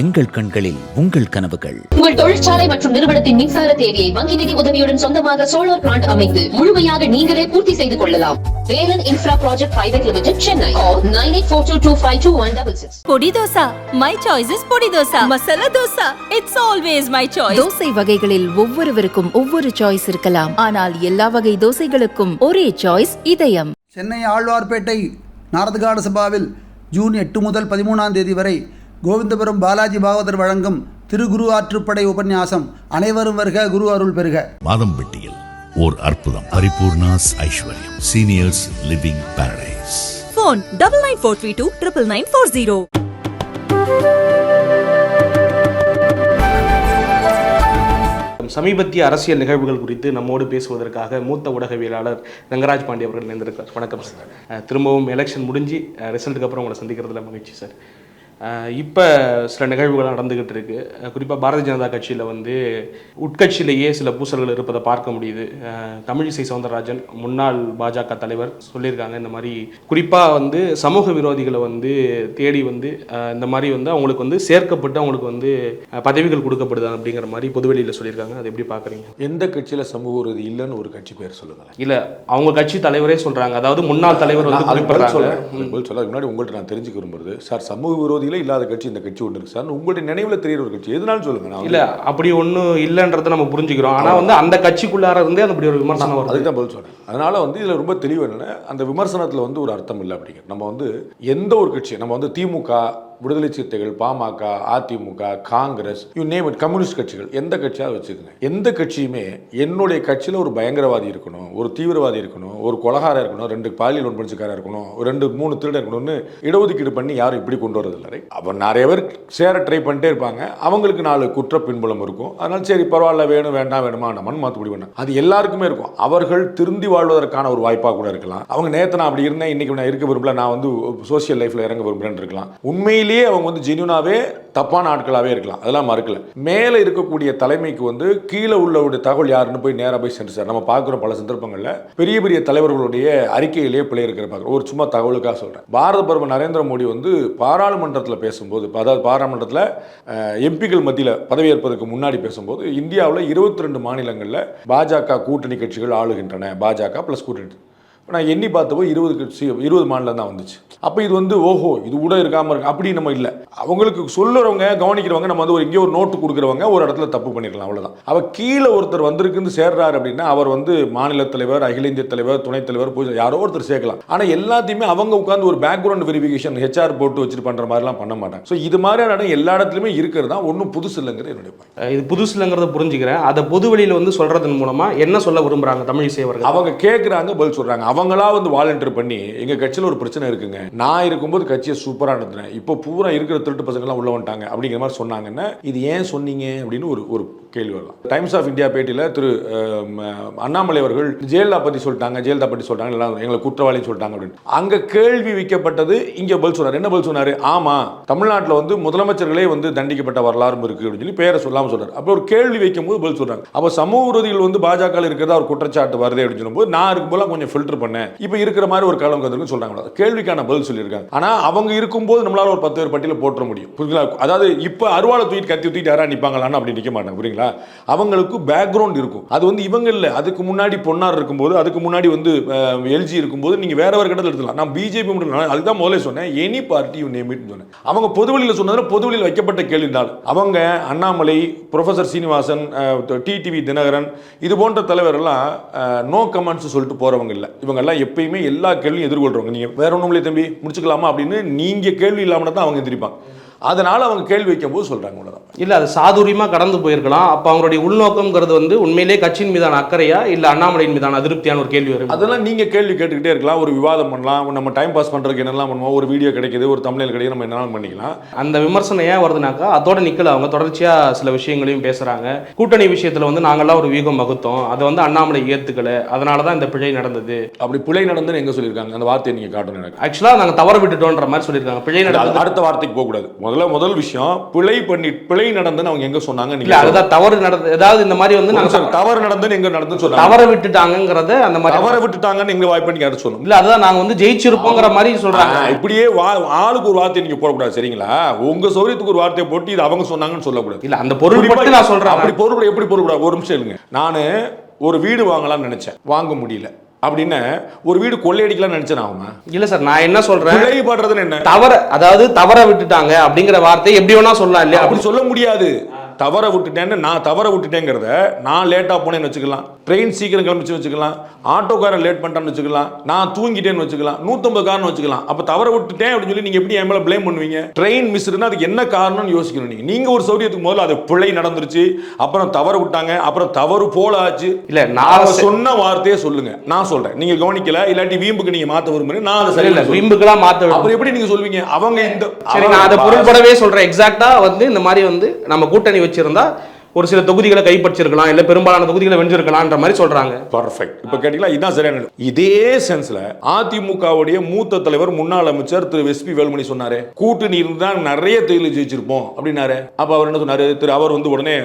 எங்கள் கண்களில் உங்கள் கனவுகள். உங்கள் தொழிற்சாலை மற்றும் நிறுவனத்தின் மின்சார தேவையை வங்கி நிதி உதவியுடன் சொந்தமாக சோலார் பிளான்ட் அமைத்து முழுமையாக நீங்களே பூர்த்தி செய்து கொள்ளலாம். Velan infra project private limited Chennai nine eight four two two five two one double six podi dosa. My choice is podi dosa. Masala dosa. It's always my choice dosa வகைகளில் ஒவ்வொருவருக்கும் ஒவ்வொரு choice இருக்கலாம். ஆனால் எல்லா வகை தோசைகளுக்கும் ஒரே சாய்ஸ் இதயம். சென்னை ஆழ்வார்பேட்டை நாரதகாட சபாவில் ஜூன் எட்டு முதல் பதிமூணாம் தேதி வரை கோவிந்தபுரம் பாலாஜி பாகவதர் வழங்கும் திருகுரு ஆற்றுப்படை உபன்யாசம் அனைவரும் வருக குரு அருள் பெறுக. மாதம்பட்டியில் ஓர் அற்புதம். Paripoorna's Aishwaryam. Seniors living paradise phone double nine four three two triple nine four zero சமீபத்திய அரசியல் நிகழ்வுகள் குறித்து நம்மோடு பேசுவதற்காக மூத்த ஊடகவியலாளர் ரங்கராஜ் பாண்டி அவர்கள் இணைந்திருக்கிறார். வணக்கம் சார். திரும்பவும் எலெக்ஷன் முடிஞ்சு ரிசல்ட்டுக்கு அப்புறம் உங்களை சந்திக்கிறதுல மகிழ்ச்சி சார். இப்போ சில நிகழ்வுகள் நடந்துகிட்டு இருக்கு. குறிப்பாக பாரதிய ஜனதா கட்சியில் வந்து உட்கட்சியிலேயே சில பூசல்கள் இருப்பதை பார்க்க முடியுது. தமிழிசை சவுந்தரராஜன் முன்னாள் பாஜக தலைவர் சொல்லியிருக்காங்க இந்த மாதிரி. குறிப்பாக வந்து சமூக விரோதிகளை வந்து தேடி வந்து இந்த மாதிரி வந்து அவங்களுக்கு வந்து சேர்க்கப்பட்டு அவங்களுக்கு வந்து பதவிகள் கொடுக்கப்படுது அப்படிங்கிற மாதிரி பொதுவெளியில் சொல்லியிருக்காங்க. அதை எப்படி பார்க்குறீங்க? எந்த கட்சியில சமூக விரோதி இல்லைன்னு ஒரு கட்சி பேர் சொல்லுங்களேன். இல்ல அவங்க கட்சி தலைவரே சொல்றாங்க. அதாவது முன்னாள் தலைவர் வந்து அதுக்கு முன்னாடி உங்கள்ட்ட நான் தெரிஞ்சுக்க விரும்புறது சார் சமூக விரோதிகளே இல்லாத கட்சி இந்த கட்சி ஒன்று இருக்கு சார். உங்களுடைய நினைவுல தெரியுற ஒரு கட்சி. எதுனாலும் சொல்லுங்க நான் இல்ல அப்படி ஒண்ணும் இல்லைன்றதை நம்ம புரிஞ்சுக்கிறோம். ஆனா வந்து அந்த கட்சிக்குள்ளார இருந்தே அப்படி ஒரு விமர்சனம் வருது. அதுக்கு தான் பதில் சொல்றேன். அதனால வந்து இதுல ரொம்ப தெளிவு என்னன்னா அந்த விமர்சனத்துல வந்து ஒரு அர்த்தம் இல்லை அப்படிங்கிற நம்ம வந்து எந்த ஒரு கட்சி நம்ம வந்து DMK Viduthalai Chiruthaigal PMK AIADMK Congress you name it communist கட்சிகள் எந்த கட்சியாவது வச்சுக்கோங்க. எந்த கட்சியுமே என்னுடைய கட்சியில் ஒரு பயங்கரவாதி இருக்கணும் ஒரு தீவிரவாதி இருக்கணும் ஒரு கொலகாரம் இருக்கணும் ரெண்டு பாலியல் ஒன்படிச்சுக்காரர் இருக்கணும் ரெண்டு மூணு திருடன் இருக்கணும்னு இடஒதுக்கீடு பண்ணி யாரும் இப்படி கொண்டு வரதில்லை அப்போ நிறைய பேர் சேர ட்ரை பண்ணிட்டே இருப்பாங்க. அவங்களுக்கு நாலு குற்ற பின்புலம் இருக்கும். அதனால சரி பரவாயில்ல வேணும் வேண்டாம் வேணுமா நம்மன்னு மாற்ற முடிவு பண்ண அது எல்லாருக்குமே இருக்கும். அவர்கள் திருந்தி வாழ்வதற்கான ஒரு வாய்ப்பாக கூட இருக்கலாம். அவங்க நேற்று நான் அப்படி இருந்தேன் இன்னைக்கு நான் இருக்க விரும்பல நான் வந்து சோஷியல் லைஃப்ல இறங்க விரும்புறேன் இருக்கலாம். உண்மையிலேயே அவங்க வந்து ஜென்யூனாகவே தப்பான ஆட்களாகவே இருக்கலாம். அதெல்லாம் மறுக்கல. மேலே இருக்கக்கூடிய தலைமைக்கு வந்து கீழே உள்ளவருடைய தகவல் யாருன்னு போய் நேராக போய் சென்று சார். நம்ம பார்க்குறோம் பல சந்தர்ப்பங்களில். பெரிய பெரிய தலைவர்களுடைய அறிக்கையிலேயே பிள்ளை இருக்கிற பார்க்குறோம் ஒரு சும்மா தகவலுக்காக சொல்கிறேன் பாரத பிரதமர் நரேந்திர மோடி வந்து பாராளுமன்றத்தில் பேசும்போது அதாவது பாராளுமன்றத்தில் எம்பிக்கள் மத்தியில் பதவியேற்பதற்கு முன்னாடி பேசும்போது இந்தியாவில் இருபத்தி ரெண்டு மாநிலங்களில் பாஜக கூட்டணி கட்சிகள் ஆளுகின்றன. பாஜக ப்ளஸ் கூட்டணி. நான் எண்ணி பார்த்தப்போ இருபது கட்சி இருபது மாநிலம் தான் வந்துச்சு. அப்போ இது வந்து ஓஹோ இது கூட இருக்காமல் இருக்கு. அப்படி நம்ம இல்லை. அவங்களுக்கு சொல்லுறவங்க கவனிக்கிறவங்க நம்ம வந்து ஒரு எங்கேயோ ஒரு நோட்டு கொடுக்குறவங்க ஒரு இடத்துல தப்பு பண்ணிடலாம் அவ்வளோதான் அவ கீழே ஒருத்தர் வந்திருக்குன்னு சேர்றாரு அப்படின்னா அவர் வந்து மாநில தலைவர் அகில இந்திய தலைவர் துணைத் தலைவர் பூஜை யாரோ ஒருத்தர் சேர்க்கலாம். ஆனால் எல்லாத்தையுமே அவங்க உட்காந்து ஒரு பேக்ரவுண்ட் வெரிஃபிகேஷன் ஹெச்ஆர் போட்டு வச்சுட்டு பண்ணுற மாதிரிலாம் பண்ண மாட்டாங்க. ஸோ இது மாதிரியான இடம் எல்லா இடத்துலையுமே இருக்கிறது தான். ஒன்றும் புதுசு இல்லைங்கிறது என்னுடைய இது புதுசு இல்லைங்கிறத புரிஞ்சுக்கிறேன். அதை பொது வெளியில வந்து சொல்றதன் மூலமா என்ன சொல்ல விரும்புறாங்க தமிழிசை அவர்கள்? அவங்க கேட்குறாங்க பதில் சொல்றாங்க. அவங்களா வந்து வாலண்டியர் பண்ணி எங்கள் கட்சியில் ஒரு பிரச்சனை இருக்குங்க. நான் இருக்கும்போது கட்சியை சூப்பராக நடத்தினேன் இப்போ பூரா இருக்கிற திருட்டு பசங்கள்லாம் உள்ள வந்துட்டாங்க. அப்படிங்கிற மாதிரி சொன்னாங்கன்னா இது ஏன் சொன்னீங்க? அப்படின்னு ஒரு ஒரு கேள்வி வரலாம் டைம்ஸ் ஆஃப் இந்தியா பேட்டியில் திரு ம- அண்ணாமலை அவர்கள் ஜெயலலிதா பற்றி சொல்லிட்டாங்க ஜெயலலிதா பற்றி சொல்லிட்டாங்க எல்லாம் எங்களை குற்றவாளின்னு சொல்லிட்டாங்க அப்படின்னு. அங்கே கேள்வி வைக்கப்பட்டது இங்கே பதில் சொன்னார். என்ன பதில் சொன்னார்? ஆமாம் தமிழ்நாட்டில் வந்து முதலமைச்சர்களே வந்து தண்டிக்கப்பட்ட வரலாறும் இருக்குது அப்படின்னு சொல்லி பேரை சொல்லாமல் சொல்கிறார் அப்போ ஒரு கேள்வி வைக்கும் போது பதில் சொல்கிறாங்க அப்போ சமூக விரோதிகள் வந்து பாஜக இருக்கிறதா ஒரு குற்றச்சாட்டு வருது அப்படின்னு சொல்லும்போது நான் இருக்கும்போது கொஞ்சம் ஃபில்டர் பண்ணேன் இப்போ இருக்கிற மாதிரி ஒரு காலம் கருதுன்னு சொல்றாங்களா கேள்விக்கான பதில் சொல்லியிருக்காங்க. ஆனால் அவங்க இருக்கும்போது நம்மளால ஒரு பத்து பேர் பட்டியல போட்டுற முடியும். புரியுங்களா அதாவது இப்போ அருவாளை தூக்கிட்டு கத்தி தூக்கிட்டு யாரா நிற்பாங்களான்னு அப்படி நிற்க மாட்டாங்க. புரியுங்களா? அவங்களுக்கு பேக்ரவுண்ட் இருக்கும். அது வந்து இவங்க இல்லை. அதுக்கு முன்னாடி பொன்னார் இருக்கும்போது அதுக்கு முன்னாடி வந்து எல்ஜி இருக்கும்போது நீங்க வேற வேற கடத்தில் எடுத்துக்கலாம். நான் பிஜேபி அதுதான் முதல்ல சொன்னேன். Any party you name it சொன்னேன். அவங்க பொதுவெளியில் சொன்னதுல பொதுவெளியில் வைக்கப்பட்ட கேள்வி இருந்தாலும் அவங்க அண்ணாமலை ப்ரொஃபசர் சீனிவாசன் டிடிவி தினகரன் இது போன்ற தலைவரெல்லாம் நோ கமெண்ட்ஸ் சொல்லிட்டு போறவங்க இல்லை. இவங்க இவங்கெல்லாம் எப்பயுமே எல்லா கேள்வியும் எதிர்கொள்கிறவங்க நீங்க வேற ஒன்றும் இல்லையே தம்பி முடிச்சுக்கலாமா அப்படின்னு நீங்க கேள்வி இல்லாமல் தான் அவங்க எந்திரிப்பாங்க. அதனால அவங்க கேள்வி வைக்கும் போது சொல்றாங்க அவ்வளவுதான் இல்ல அது சாதுரியமா கடந்து போயிருக்கலாம். அப்ப அவங்களுடைய உள்நோக்கம்ங்கிறது வந்து உண்மையிலேயே கட்சியின் மீதான அக்கறையா இல்ல அண்ணாமலையின் மீதான அதிருப்தியான ஒரு கேள்வி வரும்? அதெல்லாம் நீங்க கேள்வி கேட்டுக்கிட்டே இருக்கலாம். ஒரு விவாதம் பண்ணலாம். நம்ம டைம் பாஸ் பண்றதுக்கு என்னெல்லாம் பண்ணுவோம்? ஒரு வீடியோ கிடைக்குது ஒரு தமிழில் கிடைக்குது நம்ம என்னெல்லாம் பண்ணிக்கலாம்? அந்த விமர்சனம் ஏன் வருதுனாக்கா அதோட நிக்கல. அவங்க தொடர்ச்சியா சில விஷயங்களையும் பேசுறாங்க. கூட்டணி விஷயத்துல வந்து நாங்கெல்லாம் ஒரு வியூகம் வகுத்தோம். அதை வந்து அண்ணாமலை ஏத்துக்கல. அதனாலதான் இந்த பிழை நடந்தது. அப்படி பிழை நடந்துன்னு எங்க சொல்லியிருக்காங்க? அந்த வார்த்தையை நீங்க காட்டணும் எனக்கு. ஆக்சுவலா நாங்க தவற விட்டுட்டோன்ற மாதிரி சொல்லியிருக்காங்க. பிழை அது நடந்தது. அடுத்த வார்த்தைக்கு போக கூடாது முதல்ல முதல் விஷயம் பிழை பண்ணி பிழை நடந்துன்னு அவங்க எங்க சொன்னாங்க இல்ல அதுதான் தவறு நடந்தது ஏதாவது இந்த மாதிரி வந்து நாங்க. தவறு நடந்துன்னு எங்க நடந்துன்னு சொன்னாங்க? தவற விட்டுட்டாங்கங்கறத அந்த மாதிரி தவற விட்டுட்டாங்கன்னு எங்க வாய்ப்பு நீங்க சொல்லணும்? இல்ல அதுதான் நாங்க வந்து ஜெயிச்சிருப்போங்கிற மாதிரி சொல்றாங்க. இப்படியே ஆளுக்கு ஒரு வார்த்தை நீங்க போடக்கூடாது சரிங்களா? உங்க சௌரியத்துக்கு ஒரு வார்த்தையை போட்டு இது அவங்க சொன்னாங்கன்னு சொல்லக்கூடாது. இல்ல அந்த பொருள் மட்டும் நான் சொல்றேன். அப்படி பொருள் எப்படி பொருள் ஒரு நிமிஷம் இருங்க. நானு ஒரு வீடு வாங்கலாம்னு நினைச்சேன். வாங்க முடியல. அப்படின்னு ஒரு வீடு கொள்ளையடிக்கலாம்னு நினைச்சேன் அவன்? இல்ல சார் நான் என்ன சொல்றேன்? பிழை பண்றதுன்னு என்ன? தவற அதாவது தவற விட்டுட்டாங்க அப்படிங்கிற வார்த்தை எப்படி வேணா சொல்லலாம் இல்லையா? அப்படி சொல்ல முடியாது. தவற விட்டுட்டேன்னு நான் தவற விட்டுட்டேங்கிறத நான் லேட்டாக போனேன்னு வச்சுக்கலாம். ட்ரெயின் சீக்கிரம் கிளம்பிச்சு வச்சுக்கலாம். ஆட்டோக்காரன் லேட் பண்ணிட்டான்னு வச்சுக்கலாம். நான் தூங்கிட்டேன்னு வச்சுக்கலாம். நூற்றம்பது காரணம் வச்சுக்கலாம். அப்போ தவற விட்டுட்டேன் அப்படின்னு சொல்லி நீங்கள் எப்படி என் மேலே ப்ளேம் பண்ணுவீங்க? ட்ரெயின் மிஸ் அதுக்கு என்ன காரணம்னு யோசிக்கணும் நீங்கள் நீங்கள் ஒரு சௌரியத்துக்கு முதல்ல அது பிழை நடந்துருச்சு. அப்புறம் தவற விட்டாங்க. அப்புறம் தவறு போல ஆச்சு. இல்ல நான் சொன்ன வார்த்தையே சொல்லுங்க. நான் சொல்றேன். நீங்க கவனிக்கல. இல்லாட்டி வீம்புக்கு நீங்க மாத்த விரும்புறீங்க நான் அதை இல்ல சரி இல்ல விம்புக்கெல்லாம் மாத்த விட அப்புறம் எப்படி நீங்க சொல்வீங்க? அவங்க இந்த சரி நான் அதை பொருள்படவே சொல்றேன். எக்ஸாக்ட்டா வந்து இந்த மாதிரி வந்து நம்ம கூட்டணி வச்சிருந்தா ஒரு சில தொகுதிகளை கைப்பற்றிருக்கலாம் இல்ல பெரும்பாலான தொகுதிகளை வென்றிருக்கலாம்ன்ற மாதிரி சொல்றாங்க. பர்ஃபெக்ட் இப்ப கேட்டீங்களா? இதான் சரியான இதே சென்ஸ்ல அதிமுகவுடைய மூத்த தலைவர் முன்னாள் அமைச்சர் திரு. எஸ்பி வேலுமணி சொன்னாரு. கூட்டணி இருந்தா நிறைய தேர்தல் ஜெயிச்சிருப்போம் அப்படின்னாரு. அப்ப அவர் என்ன சொன்னாரு? திரு. அவர் வந்து உடனே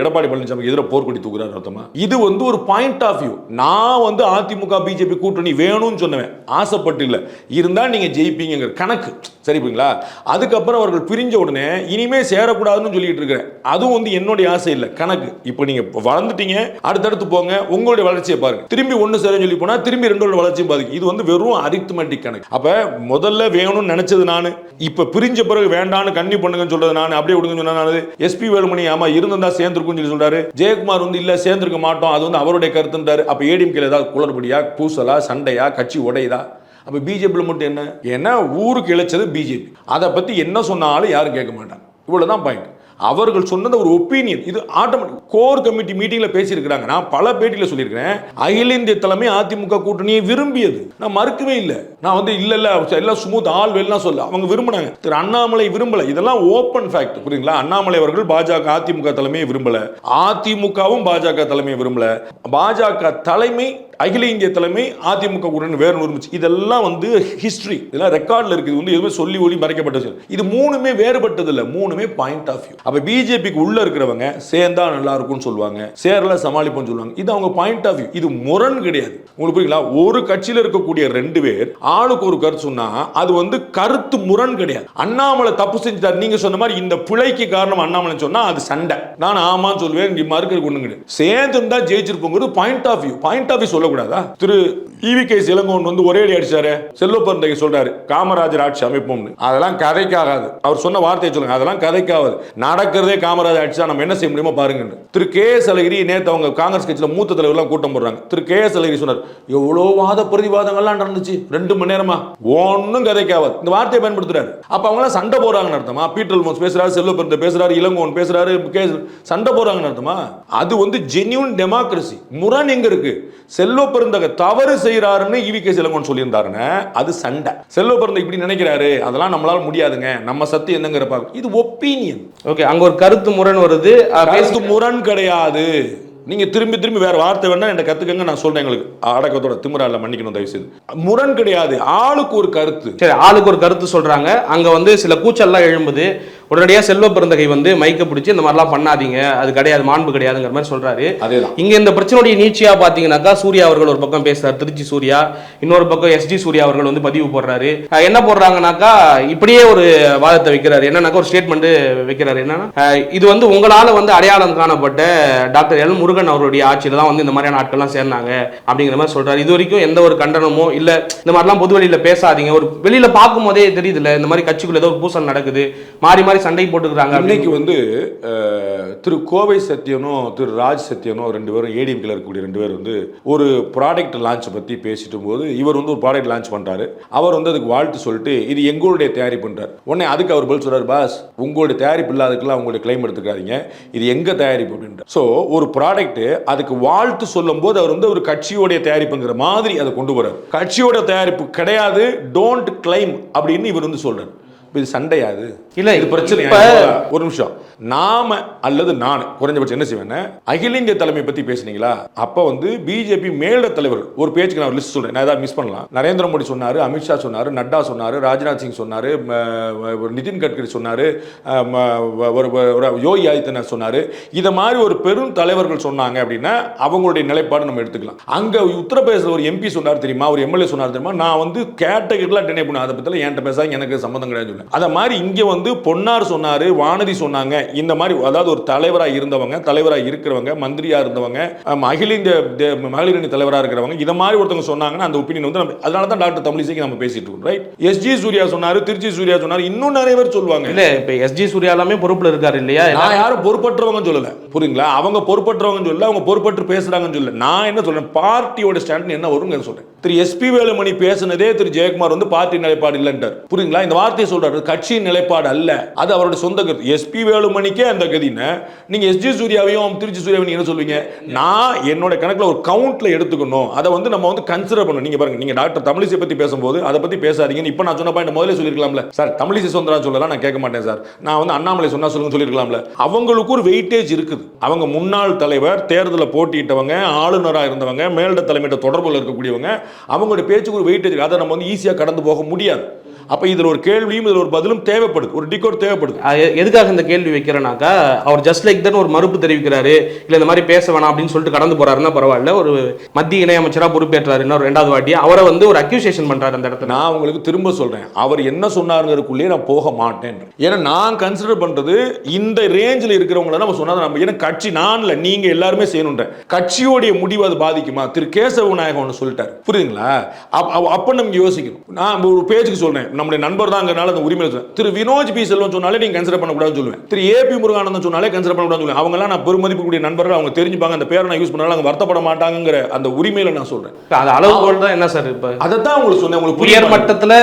எடப்பாடி பழனிசாமி எதிராக போர்க்கொடி தூக்குறாரு அர்த்தமா? இது வந்து ஒரு பாயிண்ட் ஆஃப் வியூ நான் வந்து அதிமுக பிஜேபி கூட்டணி வேணும்னு சொன்னவன். ஆசைப்பட்டு இல்லை. இருந்தா நீங்க ஜெயிப்பீங்கிற கணக்கு. சரிங்களா அதுக்கப்புறம் அவர்கள் பிரிஞ்ச உடனே இனிமே சேரக்கூடாதுன்னு சொல்லிட்டு இருக்கிறேன். அதுவும் வந்து என்னுடைய ஆசை இல்லை கணக்கு. இப்போ நீங்க வளர்ந்துட்டீங்க அடுத்தடுத்து போங்க உங்களுடைய வளர்ச்சியை பாருங்க. திரும்பி ஒன்று சேரன்னு சொல்லி போனா திரும்பி ரெண்டோட வளர்ச்சியும் பாருங்க. இது வந்து வெறும் அரித்மெட்டிக் கணக்கு. அப்ப முதல்ல வேணும்னு நினைச்சது நான் இப்ப பிரிஞ்ச பிறகு வேண்டான்னு கண்ணி பண்ணுங்கன்னு சொல்றது நான் அப்படியே விடுங்கன்னு சொன்னா நான். எஸ்பி வேலுமணி ஆமா இருந்திருந்தா சேர்ந்துருக்கும் சொல்லி சொல்றாரு. ஜெயக்குமார் வந்து இல்ல சேர்ந்துருக்க மாட்டோம். அது வந்து அவருடைய கருத்துன்றாரு. அப்ப ஏடிஎம்கேல ஏதாவது குளறுபடியா பூசலா சண்டையா கட்சி உடையுதா? அப்போ பிஜேபியில் மட்டும் என்ன? ஏன்னா ஊருக்கு இழைச்சது பிஜேபி அதை பற்றி என்ன சொன்னாலும் யாரும் கேட்க மாட்டாங்க. இவ்வளவுதான் பாயிண்ட் அவர்கள் சொன்னது ஒரு ஒப்பீனியன் இது ஆட்டோமேட்டிக் கோர் கமிட்டி மீட்டிங்ல பேசியிருக்கிறாங்க. நான் பல பேட்டியில் சொல்லியிருக்கிறேன். அகில இந்திய தலைமை அதிமுக கூட்டணியை விரும்பியது. நான் மறுக்கவே இல்லை. நான் வந்து இல்லை இல்லை எல்லாம் ஸ்மூத் ஆள் வெளிலாம் சொல்ல. அவங்க விரும்பினாங்க. திரு அண்ணாமலை விரும்பல. இதெல்லாம் ஓப்பன் ஃபேக்ட் புரியுங்களா அண்ணாமலை அவர்கள் பாஜக அதிமுக தலைமையை விரும்பல. அதிமுகவும் பாஜக தலைமையை விரும்பல. பாஜக தலைமை அகில இந்திய தலைமை அதிமுக உடன் வேறு விரும்புச்சு இதெல்லாம் வந்து ஹிஸ்டரி இதெல்லாம் ரெக்கார்டில் இருக்குது. வந்து எதுவுமே சொல்லி ஒளி மறைக்கப்பட்ட இது மூணுமே வேறுபட்டது இல்லை மூணுமே பாயிண்ட் ஆஃப் வியூ அப்போ பிஜேபிக்கு உள்ள இருக்கிறவங்க சேர்ந்தா நல்லா இருக்கும்னு சொல்லுவாங்க. சேரல சமாளிப்போம்னு சொல்லுவாங்க. இது அவங்க பாயிண்ட் ஆஃப் வியூ இது முரண் கிடையாது. உங்களுக்கு புரியுங்களா? ஒரு கட்சியில் இருக்கக்கூடிய ரெண்டு பேர் ஆளுக்கு ஒரு கருத்து சொன்னா அது வந்து கருத்து முரண் கிடையாது. அண்ணாமலை தப்பு செஞ்சுட்டார். நீங்க சொன்ன மாதிரி இந்த பிழைக்கு காரணம் அண்ணாமலை சொன்னா அது சண்டை. நான் ஆமான்னு சொல்லுவேன். இங்கே மறுக்கிறது ஒண்ணு கிடையாது. சேர்ந்து இருந்தா ஜெயிச்சிருப்போங்கிறது point of view point of view சொல்லக்கூடாதா திரு இவி கேஸ் இளங்கோன் வந்து ஒரே அடி அடிச்சாரு. செல்வ பரந்தகை சொல்றாரு காமராஜர் ஆட்சி அமைப்போம்னு. அதெல்லாம் கதைக்காகாது. அவர் சொன்ன வார்த்தையை சொல்லுங்க அதெல்லாம் கதைக்காகாது. நடக்கிறதே காமராஜர் ஆட்சி தான் நம்ம என்ன செய்ய முடியுமோ பாருங்க திரு கே எஸ் அழகிரி நேத்து அவங்க காங்கிரஸ் கட்சியில் மூத்த தலைவர்லாம் கூட்டம் போடுறாங்க. திரு கே எஸ் அழகிரி சொன்னார் எவ்வளோ வாத பிரதிவாதங்கள்லாம் நடந்துச்சு ரெண்டு மணி நேரமா? ஒன்றும் கதைக்காவது இந்த வார்த்தையை பயன்படுத்துறாரு. அப்போ அவங்களாம் சண்டை போறாங்கன்னு அர்த்தமா? பீட்டர் மோஸ் பேசுறாரு செல்வ செல்வப்பரந்தை பேசுறாரு இளங்கோன் பேசுறாரு கே சண்டை போறாங்கன்னு அர்த்தமா? அது வந்து ஜென்யூன் டெமோக்ரஸி முரண் எங்க இருக்கு? செல்வ செல்வப்பெருந்தக தவறு செய்யறாருன்னு ஈவி கே இளங்கோவன் சொல்லியிருந்தாருன்னு அது சண்டை. செல்வப்பெருந்த இப்படி நினைக்கிறாரு அதெல்லாம் நம்மளால முடியாதுங்க. நம்ம சத்து என்னங்கிற பார்க்க இது ஒப்பீனியன். ஓகே அங்க ஒரு கருத்து முரண் வருது. கருத்து முரண் கிடையாது. நீங்க திரும்பி திரும்பி வேற வார்த்தை வேணா என்ன கத்துக்கங்க நான் சொல்றேன் எங்களுக்கு. அடக்கத்தோட திமிரால மன்னிக்கணும் தயவு செய்து முரண் கிடையாது. ஆளுக்கு ஒரு கருத்து. சரி ஆளுக்கு ஒரு கருத்து சொல்றாங்க. அங்க வந்து சில கூச்சல்லாம் எழும்புது. உடனடியா செல்வ பிறந்தகை வந்து மைக்க பிடிச்சி இந்த மாதிரிலாம் பண்ணாதீங்க. அது கிடையாது மாண்பு கிடையாதுங்கிற மாதிரி சொல்றாரு. இங்க இந்த பிரச்சனையுடைய நீட்சியா பாத்தீங்கன்னாக்கா சூர்யா அவர்கள் ஒரு பக்கம் பேசுறாரு திருச்சி சூர்யா. இன்னொரு பக்கம் எஸ்டி சூர்யா அவர்கள் வந்து பதிவு போடுறாரு. என்ன போடுறாங்கன்னாக்கா இப்படியே ஒரு வாதத்தை வைக்கிறாரு. என்னன்னாக்கா ஒரு ஸ்டேட்மெண்ட் வைக்கிறாரு. என்னன்னா இது வந்து உங்களால வந்து அடையாளம் காணப்பட்ட டாக்டர் எல் முருகன் அவருடைய ஆட்சியில தான் வந்து இந்த மாதிரியான ஆட்கள்லாம் சேர்ந்தாங்க அப்படிங்கிற மாதிரி சொல்றாரு. இது வரைக்கும் எந்த ஒரு கண்டனமோ இல்ல இந்த மாதிரிலாம் பொது வெளியில பேசாதீங்க. ஒரு வெளியில பார்க்கும் போதே தெரியுதுல்ல இந்த மாதிரி கட்சிக்குள்ள ஏதோ ஒரு பூசல் நடக்குது. மாறி மாறி சண்டை போட்டுக்கிறாங்க இன்னைக்கு வந்து திரு கோவை சத்யனும் திரு ராஜ் சத்யனும் ரெண்டு பேரும் ஏடிஎம்கில் இருக்கக்கூடிய ரெண்டு பேர் வந்து ஒரு ப்ராடக்ட் லான்ச் பற்றி பேசிட்டு போது இவர் வந்து ஒரு ப்ராடக்ட் லான்ச் பண்றாரு. அவர் வந்து அதுக்கு வாழ்த்து சொல்லிட்டு இது எங்களுடைய தயாரிப்புன்றார் உடனே அதுக்கு அவர் பதில் சொல்கிறார் பாஸ் உங்களுடைய தயாரிப்பு இல்லாததுக்கெல்லாம் உங்களுடைய கிளைம் எடுத்துக்காதீங்க. இது எங்க தயாரிப்பு? அப்படின்ற ஸோ ஒரு ப்ராடக்ட் அதுக்கு வாழ்த்து சொல்லும் போது அவர் வந்து ஒரு கட்சியோடைய தயாரிப்புங்கிற மாதிரி அதை கொண்டு வர்றார் கட்சியோட தயாரிப்பு கிடையாது டோன்ட் கிளைம் அப்படின்னு இவர் வந்து சொல்றாரு. இது சண்டையாது. இல்ல, இது பிரச்சனை. ஒரு நிமிஷம். நாம அல்லது நான் குறைஞ்சபட்சம் என்ன செய்வேன் அகில இந்திய தலைமை பத்தி பேசுனீங்களா? அப்ப வந்து பிஜேபி மேலிட தலைவர் ஒரு பேஜுக்கு நான் லிஸ்ட் சொல்றேன். நான் ஏதாவது மிஸ் பண்ணலாம். நரேந்திர மோடி சொன்னாரு அமித்ஷா சொன்னாரு நட்டா சொன்னாரு ராஜ்நாத் சிங் சொன்னாரு நிதின் கட்கரி சொன்னாரு ஒரு ஒரு யோகி ஆதித்யநாத் சொன்னாரு. இத மாதிரி ஒரு பெரும் தலைவர்கள் சொன்னாங்க அப்படின்னா அவங்களுடைய நிலைப்பாடு நம்ம எடுத்துக்கலாம். அங்க உத்தரப்பிரதேச ஒரு எம்பி சொன்னார் தெரியுமா? ஒரு எம்எல்ஏ சொன்னார் தெரியுமா? நான் வந்து கேட்டகரிலாம் டெனே பண்ண அதை பத்தி என்கிட்ட பேசாங்க எனக்கு சம்மந்தம் கிடையாது. சொன்னேன் அத மாதிரி இங்க வந்து பொன்னார் சொன்னாரு வானதி சொன்னாங்க. இந்த மாதிரி அதாவது ஒரு தலைவரா இருந்தவங்க தலைவரா இருக்கிறவங்க மந்திரியா இருந்தவங்க அகில இந்திய மகளிர் அணி தலைவரா இருக்கிறவங்க இத மாதிரி ஒருத்தவங்க சொன்னாங்கன்னா அந்த ஒப்பீனியன் வந்து நம்ம அதனால தான் டாக்டர் தமிழிசைக்கு நம்ம பேசிட்டு இருக்கோம் ரைட் எஸ்ஜி சூர்யா சொன்னாரு திருச்சி சூர்யா சொன்னாரு இன்னும் நிறைய பேர் சொல்லுவாங்க. இல்ல இப்ப எஸ்ஜி சூர்யா எல்லாமே பொறுப்புல இருக்காரு இல்லையா? நான் யாரும் பொறுப்பற்றவங்க சொல்லல புரியுங்களா அவங்க பொறுப்பற்றவங்க சொல்லல அவங்க பொறுப்பற்று பேசுறாங்கன்னு சொல்லல. நான் என்ன சொல்றேன் பார்ட்டியோட ஸ்டாண்ட் என்ன வரும்னு சொல்றேன். திரு எஸ்பி வேலுமணி பேசுனதே திரு ஜெயக்குமார் வந்து பார்ட்டி நிலைப்பாடு இல்லைன்றார் புரியுங்களா இந்த வார்த்தையை சொல்றாரு. கட்சியின் நிலைப்பாடு அல்ல. அது அவருடைய சொந்த கருத்து. எஸ்பி வேலுமணிக்கே அந்த கதின்னு. நீங்க எஸ்ஜி சூர்யாவையும் திருச்சி சூர்யாவையும் என்ன சொல்வீங்க? நான் என்னோட கணக்கில் ஒரு கவுண்ட்ல எடுத்துக்கணும். அதை வந்து நம்ம வந்து கன்சிடர் பண்ணணும். நீங்க பாருங்க நீங்க டாக்டர் தமிழிசை பத்தி பேசும்போது அதை பத்தி பேசாதீங்கன்னு இப்போ நான் சொன்ன பாயிண்ட் முதலே சொல்லிருக்கலாம்ல சார் தமிழிசை சொந்தரா சொல்லலாம் நான் கேட்க மாட்டேன் சார். நான் வந்து அண்ணாமலை சொன்னா சொல்லுங்க சொல்லிருக்கலாம்ல அவங்களுக்கு ஒரு வெயிட்டேஜ் இருக்குது. அவங்க முன்னாள் தலைவர் தேர்தலில் போட்டியிட்டவங்க ஆளுநராக இருந்தவங்க மேலிட தலைமையிட்ட தொடர்பில் இருக்கக்கூடியவங்க அவங்களுடைய பேச்சுக்கு ஒரு வெயிட்டேஜ் அதை நம்ம வந்து ஈஸியாக கடந்து போக முடியாது. அப்ப இதுல ஒரு கேள்வியும் இதுல ஒரு பதிலும் தேவைப்படுது. ஒரு டிகோட் தேவைப்படுது. எதுக்காக இந்த கேள்வி வைக்கிறேனாக்கா அவர் ஜஸ்ட் லைக் தன் ஒரு மறுப்பு தெரிவிக்கிறாரு. இல்ல இந்த மாதிரி பேச வேணாம் அப்படின்னு சொல்லிட்டு கடந்து போறாருன்னா பரவாயில்ல. ஒரு மத்திய இணையமைச்சரா பொறுப்பேற்றாரு இன்னொரு ரெண்டாவது வாட்டி. அவரை வந்து ஒரு அக்யூசேஷன் பண்றாரு அந்த இடத்துல. நான் உங்களுக்கு திரும்ப சொல்றேன். அவர் என்ன சொன்னாருங்கிறதுக்குள்ளே நான் போக மாட்டேன். ஏன்னா நான் கன்சிடர் பண்றது இந்த ரேஞ்சில் இருக்கிறவங்கள நம்ம சொன்னா நம்ம ஏன்னா கட்சி நான் இல்ல நீங்க எல்லாருமே செய்யணுன்றேன் கட்சியோடைய முடிவு அது பாதிக்குமா? திரு. கேசவ விநாயகம் ஒன்று சொல்லிட்டாரு. புரியுதுங்களா? அப்ப- நம்ம யோசிக்கணும். நான் ஒரு பேஜுக்கு சொல்றேன். நம்முடைய நண்பர் தாங்கிறனால அந்த உரிமை சொல்றேன். திரு வினோஜ் பி செல்வம் சொன்னாலே நீங்க கன்சிடர் பண்ணக்கூடாதுன்னு சொல்லுவேன். திரு ஏபி முருகானந்தம் சொன்னாலே கன்சிடர் பண்ணக்கூடாதுன்னு சொல்லுவேன். அவங்க எல்லாம் நான் பெருமதிப்பு கூடிய நண்பர்கள் அவங்க தெரிஞ்சுப்பாங்க அந்த பேரை நான் யூஸ் பண்ணாலும் அவங்க வருத்தப்பட மாட்டாங்கிற அந்த உரிமையில நான் சொல்றேன். அது அளவுகோல் தான் என்ன சார் இப்ப? அதைத்தான் உங்களுக்கு சொன்னேன். உங்களுக்கு புரிய. மட்டத்துல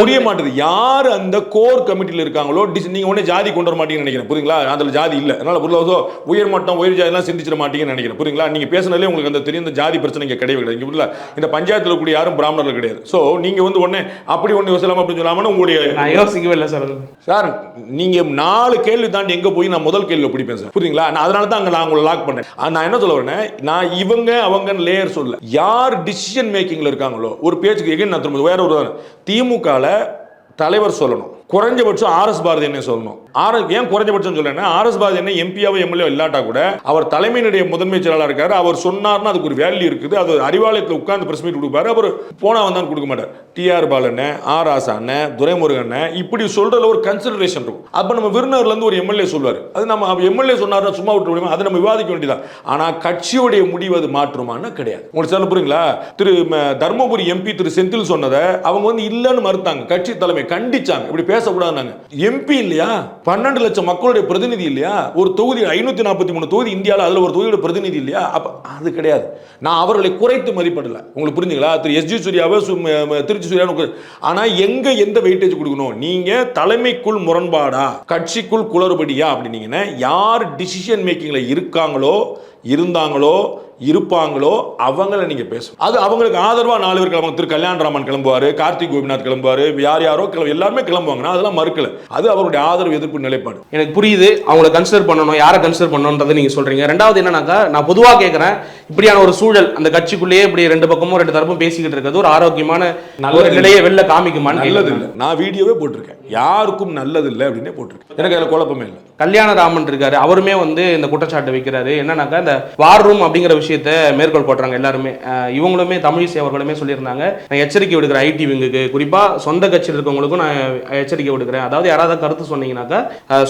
புரிய மாட்டேது யார் அந்த கோர் கமிட்டியில் இருக்காங்களோ டிஸ் நீங்க உடனே ஜாதி கொண்டு வர மாட்டீங்கன்னு நினைக்கிறேன். புரியுங்களா அதுல ஜாதி இல்ல. அதனால புரியல உயர் மட்டம் உயர் ஜாதி எல்லாம் சிந்திச்சிட மாட்டீங்கன்னு நினைக்கிறேன். புரியுங்களா நீங்க பேசுனதுல உங்களுக்கு அந்த தெரியும் இந்த ஜாதி பிரச்சனை இங்க கிடையவே கிடையாது. இங்க புரியல இந்த பஞ்சாயத்துல கூடிய யாரும் பிராமணர்கள் கிடையாது. சோ நீங்க வந்து உடனே அப்படி ஒண்ணு யோசிக்கலாம் அப்படின்னு சொல்லாம உங்களுடைய நான் யோசிக்கவே இல்லை சார். சார் நீங்க நாலு கேள்வி தாண்டி எங்க போய் நான் முதல் கேள்வி பிடிப்பேன் சார். புரியுங்களா நான் அதனால தான் அங்க நான் உங்களை லாக் பண்ணேன். நான் என்ன சொல்ல வரேன் நான் இவங்க அவங்க லேயர் சொல்ல யார் டிசிஷன் மேக்கிங்ல இருக்காங்களோ ஒரு பேச்சுக்கு எகைன் நான் திரும்ப வேற ஒரு. திமுகல தலைவர் சொல்லணும். குறைஞ்சபட்சம் ஆர்எஸ் பாரதி என்ன சொல்லணும். ஆர் ஏன் குறைஞ்சபட்சம் சொல்லுன்னா ஆர்எஸ் பாரதி என்ன எம்பியாவோ எம்எல்ஏ இல்லாட்டா கூட அவர் தலைமையினுடைய முதன்மை செயலாளர் இருக்காரு. அவர் சொன்னார்னா அதுக்கு ஒரு வேல்யூ இருக்குது. அது அறிவாலயத்தில் உட்கார்ந்து பிரஸ் மீட் கொடுப்பாரு. அவர் போனா வந்தான் கொடுக்க மாட்டார். டிஆர் பாலன் ஆர் ஆசா அண்ணன் துரைமுருகன் இப்படி சொல்றதுல ஒரு கன்சிடரேஷன் இருக்கும். அப்ப நம்ம விருந்தினர்ல இருந்து ஒரு எம்எல்ஏ சொல்வாரு. அது நம்ம எம்எல்ஏ சொன்னார்னா சும்மா விட்டு முடியுமா? அதை நம்ம விவாதிக்க வேண்டியதான் ஆனா கட்சியுடைய முடிவு அது மாற்றுமான்னா கிடையாது. உங்களுக்கு சொல்ல புரியுங்களா? திரு தருமபுரி தர்மபுரி எம்பி திரு செந்தில் சொன்னதை அவங்க வந்து இல்லைன்னு மறுத்தாங்க. கட்சி தலைமை கண்டிச்சாங்க. இப்படி பேசக்கூடாதுனாங்க எம்பி இல்லையா? பன்னெண்டு லட்சம் மக்களுடைய பிரதிநிதி இல்லையா? ஒரு தொகுதி ஐநூத்தி நாற்பத்தி மூணு தொகுதி இந்தியாவில் அதில் ஒரு தொகுதியோட பிரதிநிதி இல்லையா? அப்ப அது கிடையாது. நான் அவர்களை குறைத்து மதிப்பிடல. உங்களுக்கு புரிஞ்சுங்களா? திரு எஸ்ஜி சூர்யாவை சு- திருச்சி சூர்யாவை ஆனா எங்க எந்த வெயிட்டேஜ் கொடுக்கணும்? நீங்க தலைமைக்குள் முரண்பாடா? கட்சிக்குள் குளறுபடியா அப்படின்னீங்கன்னா யார் டிசிஷன் மேக்கிங்ல இருக்காங்களோ இருந்தாங்களோ இருப்பாங்களோ அவங்கள நீங்க பேசணும். அது அவங்களுக்கு ஆதரவா நாலு பேர் கிளம்புவாங்க. திரு கல்யாணராமன் கிளம்புவாரு கார்த்திக் கோபிநாத் கிளம்புவாரு யார் யாரோ கிளம்பு எல்லாருமே கிளம்புவாங்கன்னா அதெல்லாம் மறுக்கல. அது அவருடைய ஆதரவு எதிர்ப்பு நிலைப்பாடு. எனக்கு புரியுது அவங்கள கன்சிடர் பண்ணணும் யாரை கன்சிடர் பண்ணணுன்றதை நீங்க சொல்றீங்க. ரெண்டாவது என்னன்னாக்கா நான் பொதுவா கேட்கறேன் இப்படியான ஒரு சூழல் அந்த கட்சிக்குள்ளேயே இப்படி ரெண்டு பக்கமும் ரெண்டு தரப்பும் பேசிக்கிட்டு இருக்கிறது ஒரு ஆரோக்கியமான நல்லது ஒரு நிலையை வெளில காமிக்குமான்னு நல்லது. இல்லை நான் வீடியோவே போட்டிருக்கேன். யாருக்கும் நல்லது இல்லை அப்படின்னே போட்டிருக்கேன். எனக்கு அதில் குழப்பமே இல்லை. கல்யாணராமன் இருக்காரு அவருமே வந்து இந்த குற்றச்சாட்டை வைக்கிறாரு. என்னன்னாக்கா இந்த வார் ரூம் அப்படிங்கிற விஷயத்தை மேற்கோள் போடுறாங்க எல்லாருமே. இவங்களுமே தமிழிசை அவர்களுமே சொல்லியிருந்தாங்க. நான் எச்சரிக்கை விடுக்கிறேன் ஐடி விங்குக்கு. குறிப்பாக சொந்த கட்சியில் இருக்கவங்களுக்கும் நான் எச்சரிக்கை விடுக்கிறேன். அதாவது யாராவது கருத்து சொன்னீங்கன்னாக்கா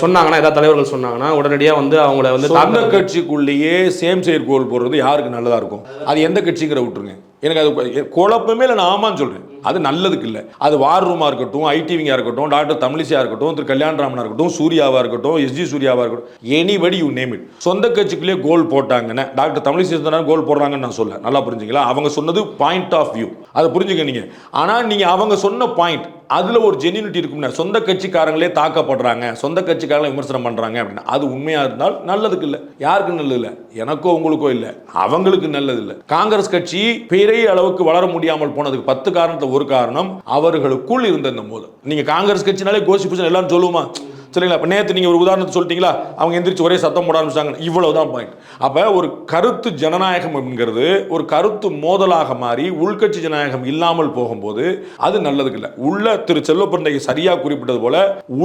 சொன்னாங்கன்னா ஏதாவது தலைவர்கள் சொன்னாங்கன்னா உடனடியாக வந்து அவங்கள வந்து சொந்த கட்சிக்குள்ளேயே சேம் செயற்கோள் போடுறது யாருக்கு நல்லதாக இருக்கும்? அது எந்த கட்சிங்கிற விட்டுருங்க. எனக்கு அது குழப்பமே இல்லை நான் ஆமான்னு சொல்கிறேன் அது நல்லதுக்கு இல்லை அது வார் ரூமாக இருக்கட்டும் ஐடிவிங்காக இருக்கட்டும் டாக்டர் தமிழிசையாக இருக்கட்டும் திரு கல்யாணராமனாக இருக்கட்டும் சூர்யாவாக இருக்கட்டும் எஸ்ஜி சூர்யாவாக இருக்கட்டும் எனிபடி யூ நேம் இட் சொந்த கட்சிக்குள்ளே கோல் போட்டாங்கன்னு டாக்டர் தமிழிசை சொன்னா கோல் போடுறாங்கன்னு நான் சொல்ல நல்லா புரிஞ்சுங்களா அவங்க சொன்னது பாயிண்ட் ஆஃப் வியூ அதை புரிஞ்சுக்க நீங்கள் ஆனால் நீங்கள் அவங்க சொன்ன பாயிண்ட் அதில் ஒரு ஜென்யூனிட்டி இருக்கும்னா சொந்த கட்சிக்காரங்களே தாக்கப்படுறாங்க. சொந்த கட்சிக்காரங்களே விமர்சனம் பண்றாங்க அப்படின்னா அது உண்மையாக இருந்தால் நல்லதுக்கு இல்லை. யாருக்கு நல்லது இல்லை? எனக்கோ உங்களுக்கோ இல்லை. அவங்களுக்கு நல்லது இல்லை. காங்கிரஸ் கட்சி பெரிய அளவுக்கு வளர முடியாமல் போனதுக்கு பத்து காரணத்தை ஒரு காரணம் அவர்களுக்குள் இருந்த இந்த மோதல். நீங்கள் காங்கிரஸ் கட்சினாலே கோஷி பூஜை எல்லாரும் சொல்லுவோமா? சரிங்களா? இப்போ நேற்று நீங்கள் ஒரு உதாரணத்தை சொல்லிட்டீங்களா? அவங்க எந்திரிச்சு ஒரே சத்தம் போட ஆரம்பிச்சாங்க இவ்வளவுதான் பாயிண்ட் அப்போ ஒரு கருத்து ஜனநாயகம் என்கிறது ஒரு கருத்து மோதலாக மாறி உள்கட்சி ஜனநாயகம் இல்லாமல் போகும்போது அது நல்லதுக்கு இல்லை. உள்ள திரு செல்வப்பிரண்டைக்கு சரியாக குறிப்பிட்டது போல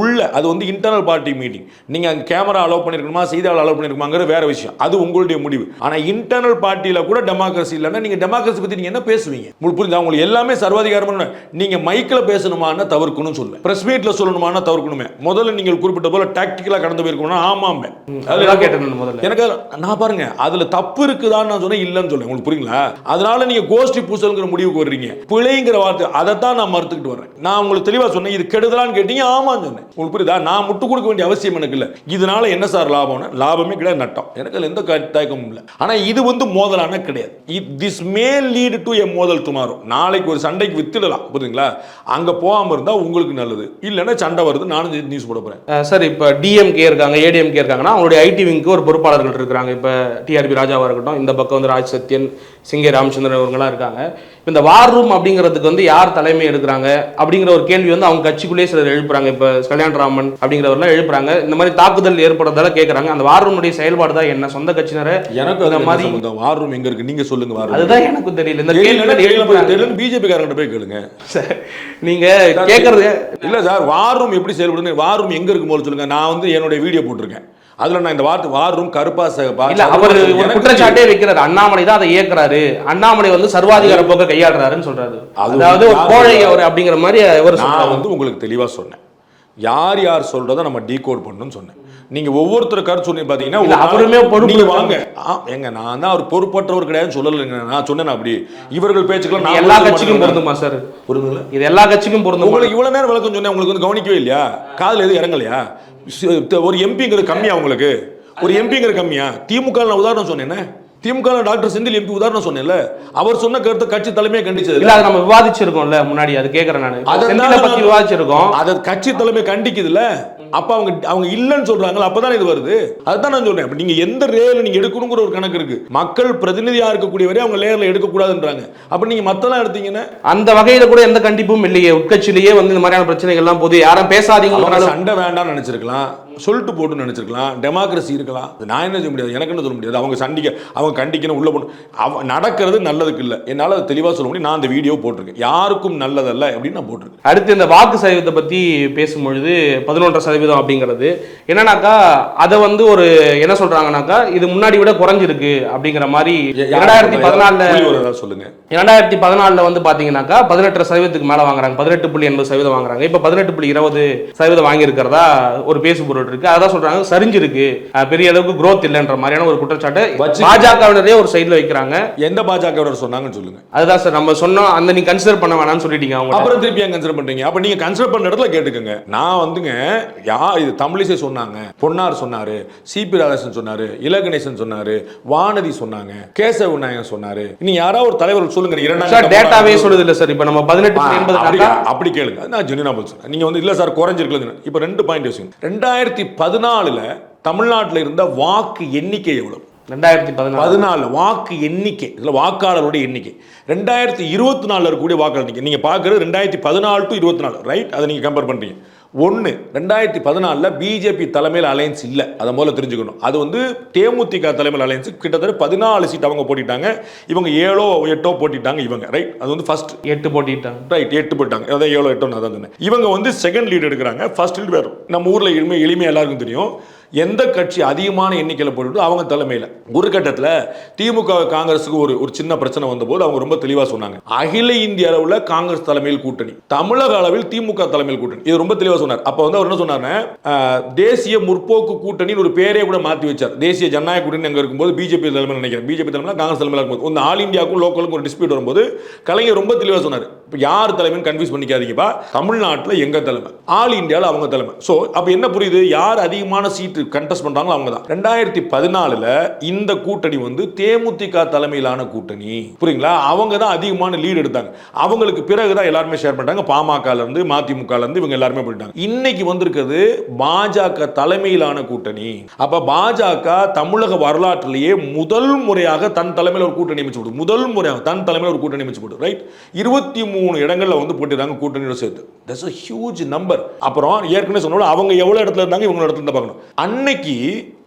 உள்ள அது வந்து இன்டர்னல் பார்ட்டி மீட்டிங் நீங்கள் அங்கே கேமரா அலோவ் பண்ணிருக்கணுமா? செய்தியாளர் அலோவ் பண்ணியிருக்குமாங்கிற வேற விஷயம். அது உங்களுடைய முடிவு. ஆனால் இன்டர்னல் பார்ட்டியில் கூட டெமோக்ரஸி இல்லைன்னா நீங்கள் டெமோக்ரஸி பற்றி நீங்கள் என்ன பேசுவீங்க? உங்களுக்கு புரியுதா? உங்களுக்கு எல்லாமே சர்வாதிகாரம் நீங்கள் மைக்கில் பேசணுமான்னு தவிர்க்கணும்னு சொல்லுவேன் ப்ரெஸ் மீட்டில் சொல்லணுமான்னு தவிர்க்கணுமே. முதல்ல நீங்கள் குறிப்பிட்ட போல டாக்டிக்கலாக கடந்து போயிருக்கணும்னா ஆமாமே. அதுதான் கேட்டேன் முதல்ல. எனக்கு அது- நான் பாருங்க அதுல தப்பு இருக்குதான்னு நான் சொன்னேன் இல்லைன்னு சொல்றேன் உங்களுக்கு புரியுங்களா? அதனால நீங்க கோஷ்டி பூசல்ங்கிற முடிவுக்கு வர்றீங்க. பிழைங்கிற வார்த்தை அதைத்தான் நான் மறுத்துக்கிட்டு வர்றேன். நான் உங்களுக்கு தெளிவா சொன்னேன் இது கெடுதலான்னு கேட்டீங்க ஆமான்னு சொன்னேன். உங்களுக்கு புரியுதா? நான் முட்டு கொடுக்க வேண்டிய அவசியம் எனக்கு இல்லை. இதனால என்ன சார் லாபம்னா? லாபமே கிடையாது நட்டம். எனக்கு அதுல எந்த தயக்கமும் இல்லை. ஆனா இது வந்து மோதலான கிடையாது. This may lead to a மோதல் டுமாரோ நாளைக்கு ஒரு சண்டைக்கு வித்துடலாம் புரியுதுங்களா? அங்க போகாம இருந்தா உங்களுக்கு நல்லது. இல்லைன்னா சண்டை வருது நானும் நியூஸ் போட போறேன். அஹ் சார் இப்போ டிஎம்கே இருக்காங்க ஏடிஎம்கே இருக்காங்கன்னா அவங்களுடைய ஐடி விங்க்கு ஒரு பொறுப்பாளர்கள் இருக்காங்க. இப்போ டிஆர்பி ராஜாவாக இருக்கட்டும் இந்த பக்கம் வந்து ராஜ் சத்யன் சிங்கே ராமச்சந்திரன் இவங்கெல்லாம் இருக்காங்க. இந்த வார் ரூம் அப்படிங்கிறதுக்கு வந்து யார் தலைமை எடுக்கிறாங்க? அப்படிங்கிற ஒரு கேள்வி வந்து அவங்க கட்சிக்குள்ளேயே சிலர் எழுப்புறாங்க. இப்போ கல்யாணராமன் அப்படிங்கிறவர்லாம் எழுப்புறாங்க. இந்த மாதிரி தாக்குதல் ஏற்படுறதால கேட்குறாங்க அந்த வார் ரூமுடைய செயல்பாடு தான் என்ன? சொந்த கட்சியினரை எனக்கு இந்த அந்த மாதிரி மாதிரி வார் ரூம் எங்க இருக்கு? நீங்க சொல்லுங்க வார் அதுதான் எனக்கும் தெரியல. இந்த கேள்வி தெரியல பிஜேபி காரங்கிட்ட போய் கேளுங்க. நீங்க கேட்கறது இல்ல சார் வார் ரூம் எப்படி செயல்படுது வார் ரூம் எங்க இருக்கு போல சொல்லுங்க. நான் வந்து என்னுடைய வீடியோ போட்டிருக்கேன். அதுல நான் இந்த வார்த்தை வார் ரூம் கருப்பா சகப்பா இல்ல அவர் ஒரு குற்றச்சாட்டே வைக்கிறாரு. அண்ணாமலை தான் அதை இயக்குறாரு. அண்ணாமலை வந்து சர்வாதிகார போக்க கையாளுறாருன்னு சொல்றாரு. அது அதாவது கோழை அவர் அப்படிங்கிற மாதிரி அவர் நான் வந்து உங்களுக்கு தெளிவா சொன்னேன். யார் யார் சொல்றதை நம்ம டீகோட் பண்ணணும்னு சொன்னேன். நீங்க ஒவ்வொருத்தர் கருத்து சொன்னீங்க பாத்தீங்கன்னா அவருமே பொறுப்பு. வாங்க. ஆ, ஏங்க நான் தான் அவர் பொறுப்பற்றவர் கிடையாதுன்னு சொல்லலைங்க. நான் சொன்னேன் அப்படி. இவர்கள் பேச்சுக்கெல்லாம் நான் எல்லா கட்சிக்கும். பொருந்துமா சார்? புரியுதுங்களா இது எல்லா கட்சிக்கும் பொருந்துமா? உங்களுக்கு இவ்வளவு நேரம் விளக்கம் சொன்னேன் உங்களுக்கு வந்து கவனிக்கவே இல்லையா? காதுல எதுவும் இறங்கலையா? ஒரு எம்பிங்கிறது கம்மியா உங்களுக்கு? ஒரு எம்பிங்கிற கம்மியா? திமுக நான் உதாரணம் சொன்னேனே? திமுக டாக்டர் செந்தில் எம்பி உதாரணம் சொன்னேன்ல? அவர் சொன்ன கருத்தை கட்சி தலைமையை கண்டிச்சது இல்ல. அதை நம்ம விவாதிச்சிருக்கோம்ல முன்னாடி அது கேக்குறேன் நானு. செந்திலை பத்தி விவாதிச்சிருக்கோம். அதை கட்சி தலைமை கண்டிக்குதுல்ல? அப்ப அவங்க அவங்க இல்லைன்னு சொல்றாங்களா அப்பதான் இது வருது? அதுதான் நான் சொல்றேன். அப்ப நீங்க எந்த ரேல நீங்க எடுக்கணுங்கிற ஒரு கணக்கு இருக்கு. மக்கள் பிரதிநிதியா இருக்கக்கூடியவரே அவங்க லேயர்ல எடுக்க கூடாதுன்றாங்க அப்ப நீங்க மத்தெல்லாம் எடுத்தீங்கன்னா? அந்த வகையில கூட எந்த கண்டிப்பும் இல்லையே. உட்கட்சியிலேயே வந்து இந்த மாதிரியான பிரச்சனைகள் எல்லாம் போது யாரும் பேசாதீங்க. சண்டை வேண்டாம்னு நினைச்சிருக்கலாம். சொல்லிட்டு போட்டு நினைச்சிருக்கலாம். டெமோக்ரஸி இருக்கலாம். நான் என்ன செய்ய முடியாது? எனக்கு என்ன சொல்ல முடியாது? அவங்க சண்டிக்க அவங்க கண்டிக்கணும் உள்ள போகணும். அவ நடக்கிறது நல்லதுக்கு இல்லை. என்னால் அது தெளிவாக சொல்ல முடியும். நான் அந்த வீடியோ போட்டிருக்கேன். யாருக்கும் நல்லதல்ல அப்படின்னு நான் போட்டிருக்கேன். அடுத்து இந்த வாக்கு சதவீதத்தை பத்தி பேசும்பொழுது பதினொன்றரை சதவீதம் அப்படிங்கிறது. என்னன்னாக்கா அதை வந்து ஒரு என்ன சொல்றாங்கன்னாக்கா இது முன்னாடி விட குறைஞ்சிருக்கு அப்படிங்கிற மாதிரி இரண்டாயிரத்தி பதினாலுல சொல்லுங்க. இரண்டாயிரத்தி பதினாலில் வந்து பார்த்தீங்கன்னாக்கா பதினெட்டு சதவீதத்துக்கு மேலே வாங்குறாங்க. பதினெட்டு புள்ளி எண்பது சதவீதம் வாங்குறாங்க. இப்போ பதினெட்டு புள்ளி இருபது சதவீதம் வாங்கியிருக்கிறதா ஒரு பேசுபொருள். இருக்கு. அதான் சொல்றாங்க சரிஞ்சிருக்கு பெரிய அளவுக்கு growth இல்லைன்ற மாதிரியான ஒரு குற்றச்சாட்டை பாஜகவினரே ஒரு சைடில் வைக்கிறாங்க. எந்த பாஜகவினர் சொன்னாங்கன்னு சொல்லுங்க. அதுதான் சார் நம்ம சொன்னோம் அந்த நீ கன்சிடர் பண்ண வேணாம்னு சொல்லிட்டீங்க அவங்க அப்புறம் திருப்பி ஏன் கன்சிடர் பண்றீங்க? அப்ப நீங்க கன்சிடர் பண்ண இடத்துல கேட்டுக்கோங்க. நான் வந்துங்க யா இது தமிழிசை சொன்னாங்க. பொன்னார் சொன்னாரு சிபி ராதாகிருஷ்ணன் சொன்னாரு இலகணேசன் சொன்னாரு வானதி சொன்னாங்க கேசவ விநாயகன் சொன்னாரு. நீ யாராவது ஒரு தலைவர் சொல்லுங்க இரண்டாயிரத்தி சார் டேட்டாவே சொல்லுது இல்லை சார் இப்போ நம்ம பதினெட்டு அப்படி கேளுங்க. நான் ஜெனினா சொல்றேன். நீங்க வந்து இல்ல சார் குறைஞ்சிருக்கல இப்போ ரெண்டு பாயிண்ட் யோசிங்க. ரெண்டாயிரத்தி பதினாலுல தமிழ்நாட்டுல இருந்த வாக்கு எண்ணிக்கை எவ்வளவு? ரெண்டாயிரத்தி பதினாலு. பதினாலு வாக்கு எண்ணிக்கை இதுல வாக்காளருடைய எண்ணிக்கை. ரெண்டாயிரத்தி இருபத்தி நாலுல இருக்கக்கூடிய வாக்காளர் எண்ணிக்கை. நீங்க பாக்குறது ரெண்டாயிரத்தி பதினாலு டு இருபத்தி நாலு ரைட் அதை நீங்க கம்பேர் பண்றீங்க. ஒன்று ரெண்டாயிரத்தி பதினாலில் பிஜேபி தலைமையில் அலையன்ஸ் இல்லை. அதை முதல்ல தெரிஞ்சுக்கணும். அது வந்து தேமுதிக தலைமையில் அலையன்ஸ் கிட்டத்தட்ட பதினாலு சீட் அவங்க போட்டிட்டாங்க. இவங்க ஏழோ எட்டோ போட்டிட்டாங்க இவங்க ரைட் அது வந்து ஃபர்ஸ்ட் எட்டு போட்டிட்டாங்க. ரைட் எட்டு போட்டாங்க. அதான் ஏழோ எட்டோ நான் தான் இவங்க வந்து செகண்ட் லீட் எடுக்கிறாங்க. ஃபர்ஸ்ட் லீட் வேறு நம்ம ஊரில் எளிமை எளிமையாக எல்லாருக்கும் தெரியும். எந்த கட்சி அதிகமான எண்ணிக்கையில் போட்டுட்டு அவங்க தலைமையில். ஒரு கட்டத்தில் திமுக காங்கிரஸுக்கு ஒரு ஒரு சின்ன பிரச்சனை வந்தபோது அவங்க ரொம்ப தெளிவாக சொன்னாங்க. அகில இந்திய அளவில் காங்கிரஸ் தலைமையில் கூட்டணி தமிழக அளவில் திமுக தலைமையில் கூட்டணி. இது ரொம்ப தெளிவாக சொன்னார். அப்போ வந்து அவர் என்ன சொன்னார்னா தேசிய முற்போக்கு கூட்டணின்னு ஒரு பேரே கூட மாற்றி வச்சார். தேசிய ஜனநாயக கூட்டணி அங்கே இருக்கும்போது பிஜேபி தலைமை நினைக்கிறேன். பிஜேபி தலைமையில் காங்கிரஸ் தலைமையில் இருக்கும்போது. இந்த ஆல் இந்தியாவுக்கும் லோக்கலுக்கும் ஒரு டிஸ்பியூட் வரும்போது கலைஞர் ரொம்ப தெளிவாக சொன்னார். இப்போ யார் தலைமைன்னு கன்ஃபியூஸ் பண்ணிக்காதீங்கப்பா. தமிழ்நாட்டில் எங்க தலைமை? ஆல் இந்தியாவில் அவங்க தலைமை. ஸோ அப்போ என்ன புரியுது? யார் அதிகமான சீட்டு கண்டெஸ்ட் பண்றாங்களோ அவங்க தான் ரெண்டாயிரத்தி பதினாலில் இந்த கூட்டணி வந்து தேமுதிக தலைமையிலான கூட்டணி. புரியுங்களா? அவங்க தான் அதிகமான லீடு எடுத்தாங்க. அவங்களுக்கு பிறகு தான் எல்லாருமே ஷேர் பண்ணிட்டாங்க பாமகல இருந்து மதிமுக இருந்து இவங்க எல்லாருமே போயிட்டாங்க. இன்னைக்கு வந்திருக்கிறது பாஜக தலைமையிலான கூட்டணி. அப்ப பாஜக தமிழக வரலாற்றிலேயே முதல் முறையாக தன் தலைமையில் ஒரு கூட்டணி அமைச்சு போடு முதல் முறையாக தன் தலைமையில் ஒரு கூட்டணி அமைச்சு போடு ரைட் இருபத்தி மூணு இடங்கள்ல வந்து போட்டிருக்காங்க கூட்டணியோட சேர்த்து. தட்ஸ் அ ஹியூஜ் நம்பர் அப்புறம் ஏற்கனவே சொன்னோட அவங்க எவ்வளவு இடத்துல இருந்தாங்க இவங்க இடத்துல இருந்தா பார்க்கணும். அன்னைக்கு